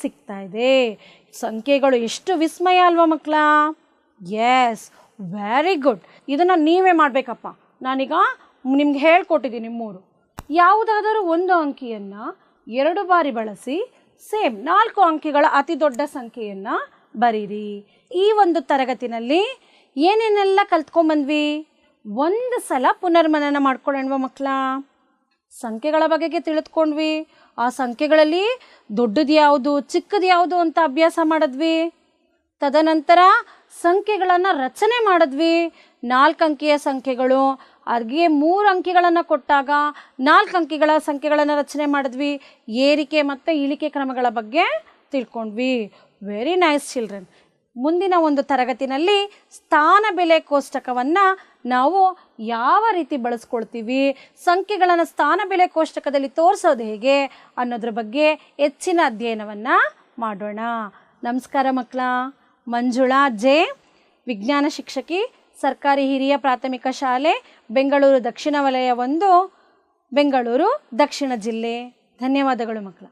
ಸಿಗ್ತಾ ಇದೆ. ಸಂಖ್ಯೆಗಳು ಎಷ್ಟು ವಿಸ್ಮಯ ಅಲ್ವಾ ಮಕ್ಕಳ? ಎಸ್ ವೆರಿ ಗುಡ್ ಇದನ್ನು ನೀವೇ ಮಾಡಬೇಕಪ್ಪ. ನಾನೀಗ ನಿಮ್ಗೆ ಹೇಳ್ಕೊಟ್ಟಿದ್ದೀನಿ ಮೂರು. ಯಾವುದಾದರೂ ಒಂದು ಅಂಕಿಯನ್ನು ಎರಡು ಬಾರಿ ಬಳಸಿ ಸೇಮ್ ನಾಲ್ಕು ಅಂಕಿಗಳ ಅತಿ ದೊಡ್ಡ ಸಂಖ್ಯೆಯನ್ನು ಬರೀರಿ. ಈ ಒಂದು ತರಗತಿನಲ್ಲಿ ಏನೇನೆಲ್ಲ ಕಲ್ತ್ಕೊಂಡ್ಬಂದ್ವಿ ಒಂದು ಸಲ ಪುನರ್ಮನನ ಮಾಡ್ಕೊಳ್ಳೋಣ ಮಕ್ಕಳ ಸಂಖ್ಯೆಗಳ ಬಗೆಗೆ ತಿಳಿದುಕೊಂಡ್ವಿ. ಆ ಸಂಖ್ಯೆಗಳಲ್ಲಿ ದೊಡ್ಡದು ಯಾವುದು, ಚಿಕ್ಕದು ಯಾವುದು ಅಂತ ಅಭ್ಯಾಸ ಮಾಡಿದ್ವಿ. ತದನಂತರ ಸಂಖ್ಯೆಗಳನ್ನು ರಚನೆ ಮಾಡಿದ್ವಿ. ನಾಲ್ಕು ಅಂಕಿಯ ಸಂಖ್ಯೆಗಳು ಹಾಗೆ ಮೂರು ಅಂಕಿಗಳನ್ನು ಕೊಟ್ಟಾಗ ನಾಲ್ಕು ಅಂಕಿಗಳ ಸಂಖ್ಯೆಗಳನ್ನು ರಚನೆ ಮಾಡಿದ್ವಿ. ಏರಿಕೆ ಮತ್ತು ಇಳಿಕೆ ಕ್ರಮಗಳ ಬಗ್ಗೆ ತಿಳ್ಕೊಂಡ್ವಿ. ವೆರಿ ನೈಸ್ ಚಿಲ್ಡ್ರನ್ ಮುಂದಿನ ಒಂದು ತರಗತಿನಲ್ಲಿ ಸ್ಥಾನ ಬೆಲೆ ಕೋಷ್ಟಕವನ್ನು ನಾವು ಯಾವ ರೀತಿ ಬಳಸ್ಕೊಳ್ತೀವಿ, ಸಂಖ್ಯೆಗಳನ್ನು ಸ್ಥಾನ ಬೆಲೆ ಕೋಷ್ಟಕದಲ್ಲಿ ತೋರಿಸೋದು ಹೇಗೆ ಅನ್ನೋದ್ರ ಬಗ್ಗೆ ಹೆಚ್ಚಿನ ಅಧ್ಯಯನವನ್ನು ಮಾಡೋಣ. ನಮಸ್ಕಾರ ಮಕ್ಕಳ, ಮಂಜುಳಾ ಜೆ, ವಿಜ್ಞಾನ ಶಿಕ್ಷಕಿ, ಸರ್ಕಾರಿ ಹಿರಿಯ ಪ್ರಾಥಮಿಕ ಶಾಲೆ, ಬೆಂಗಳೂರು ದಕ್ಷಿಣ ವಲಯ ಒಂದು, ಬೆಂಗಳೂರು ದಕ್ಷಿಣ ಜಿಲ್ಲೆ. ಧನ್ಯವಾದಗಳು ಮಕ್ಕಳ.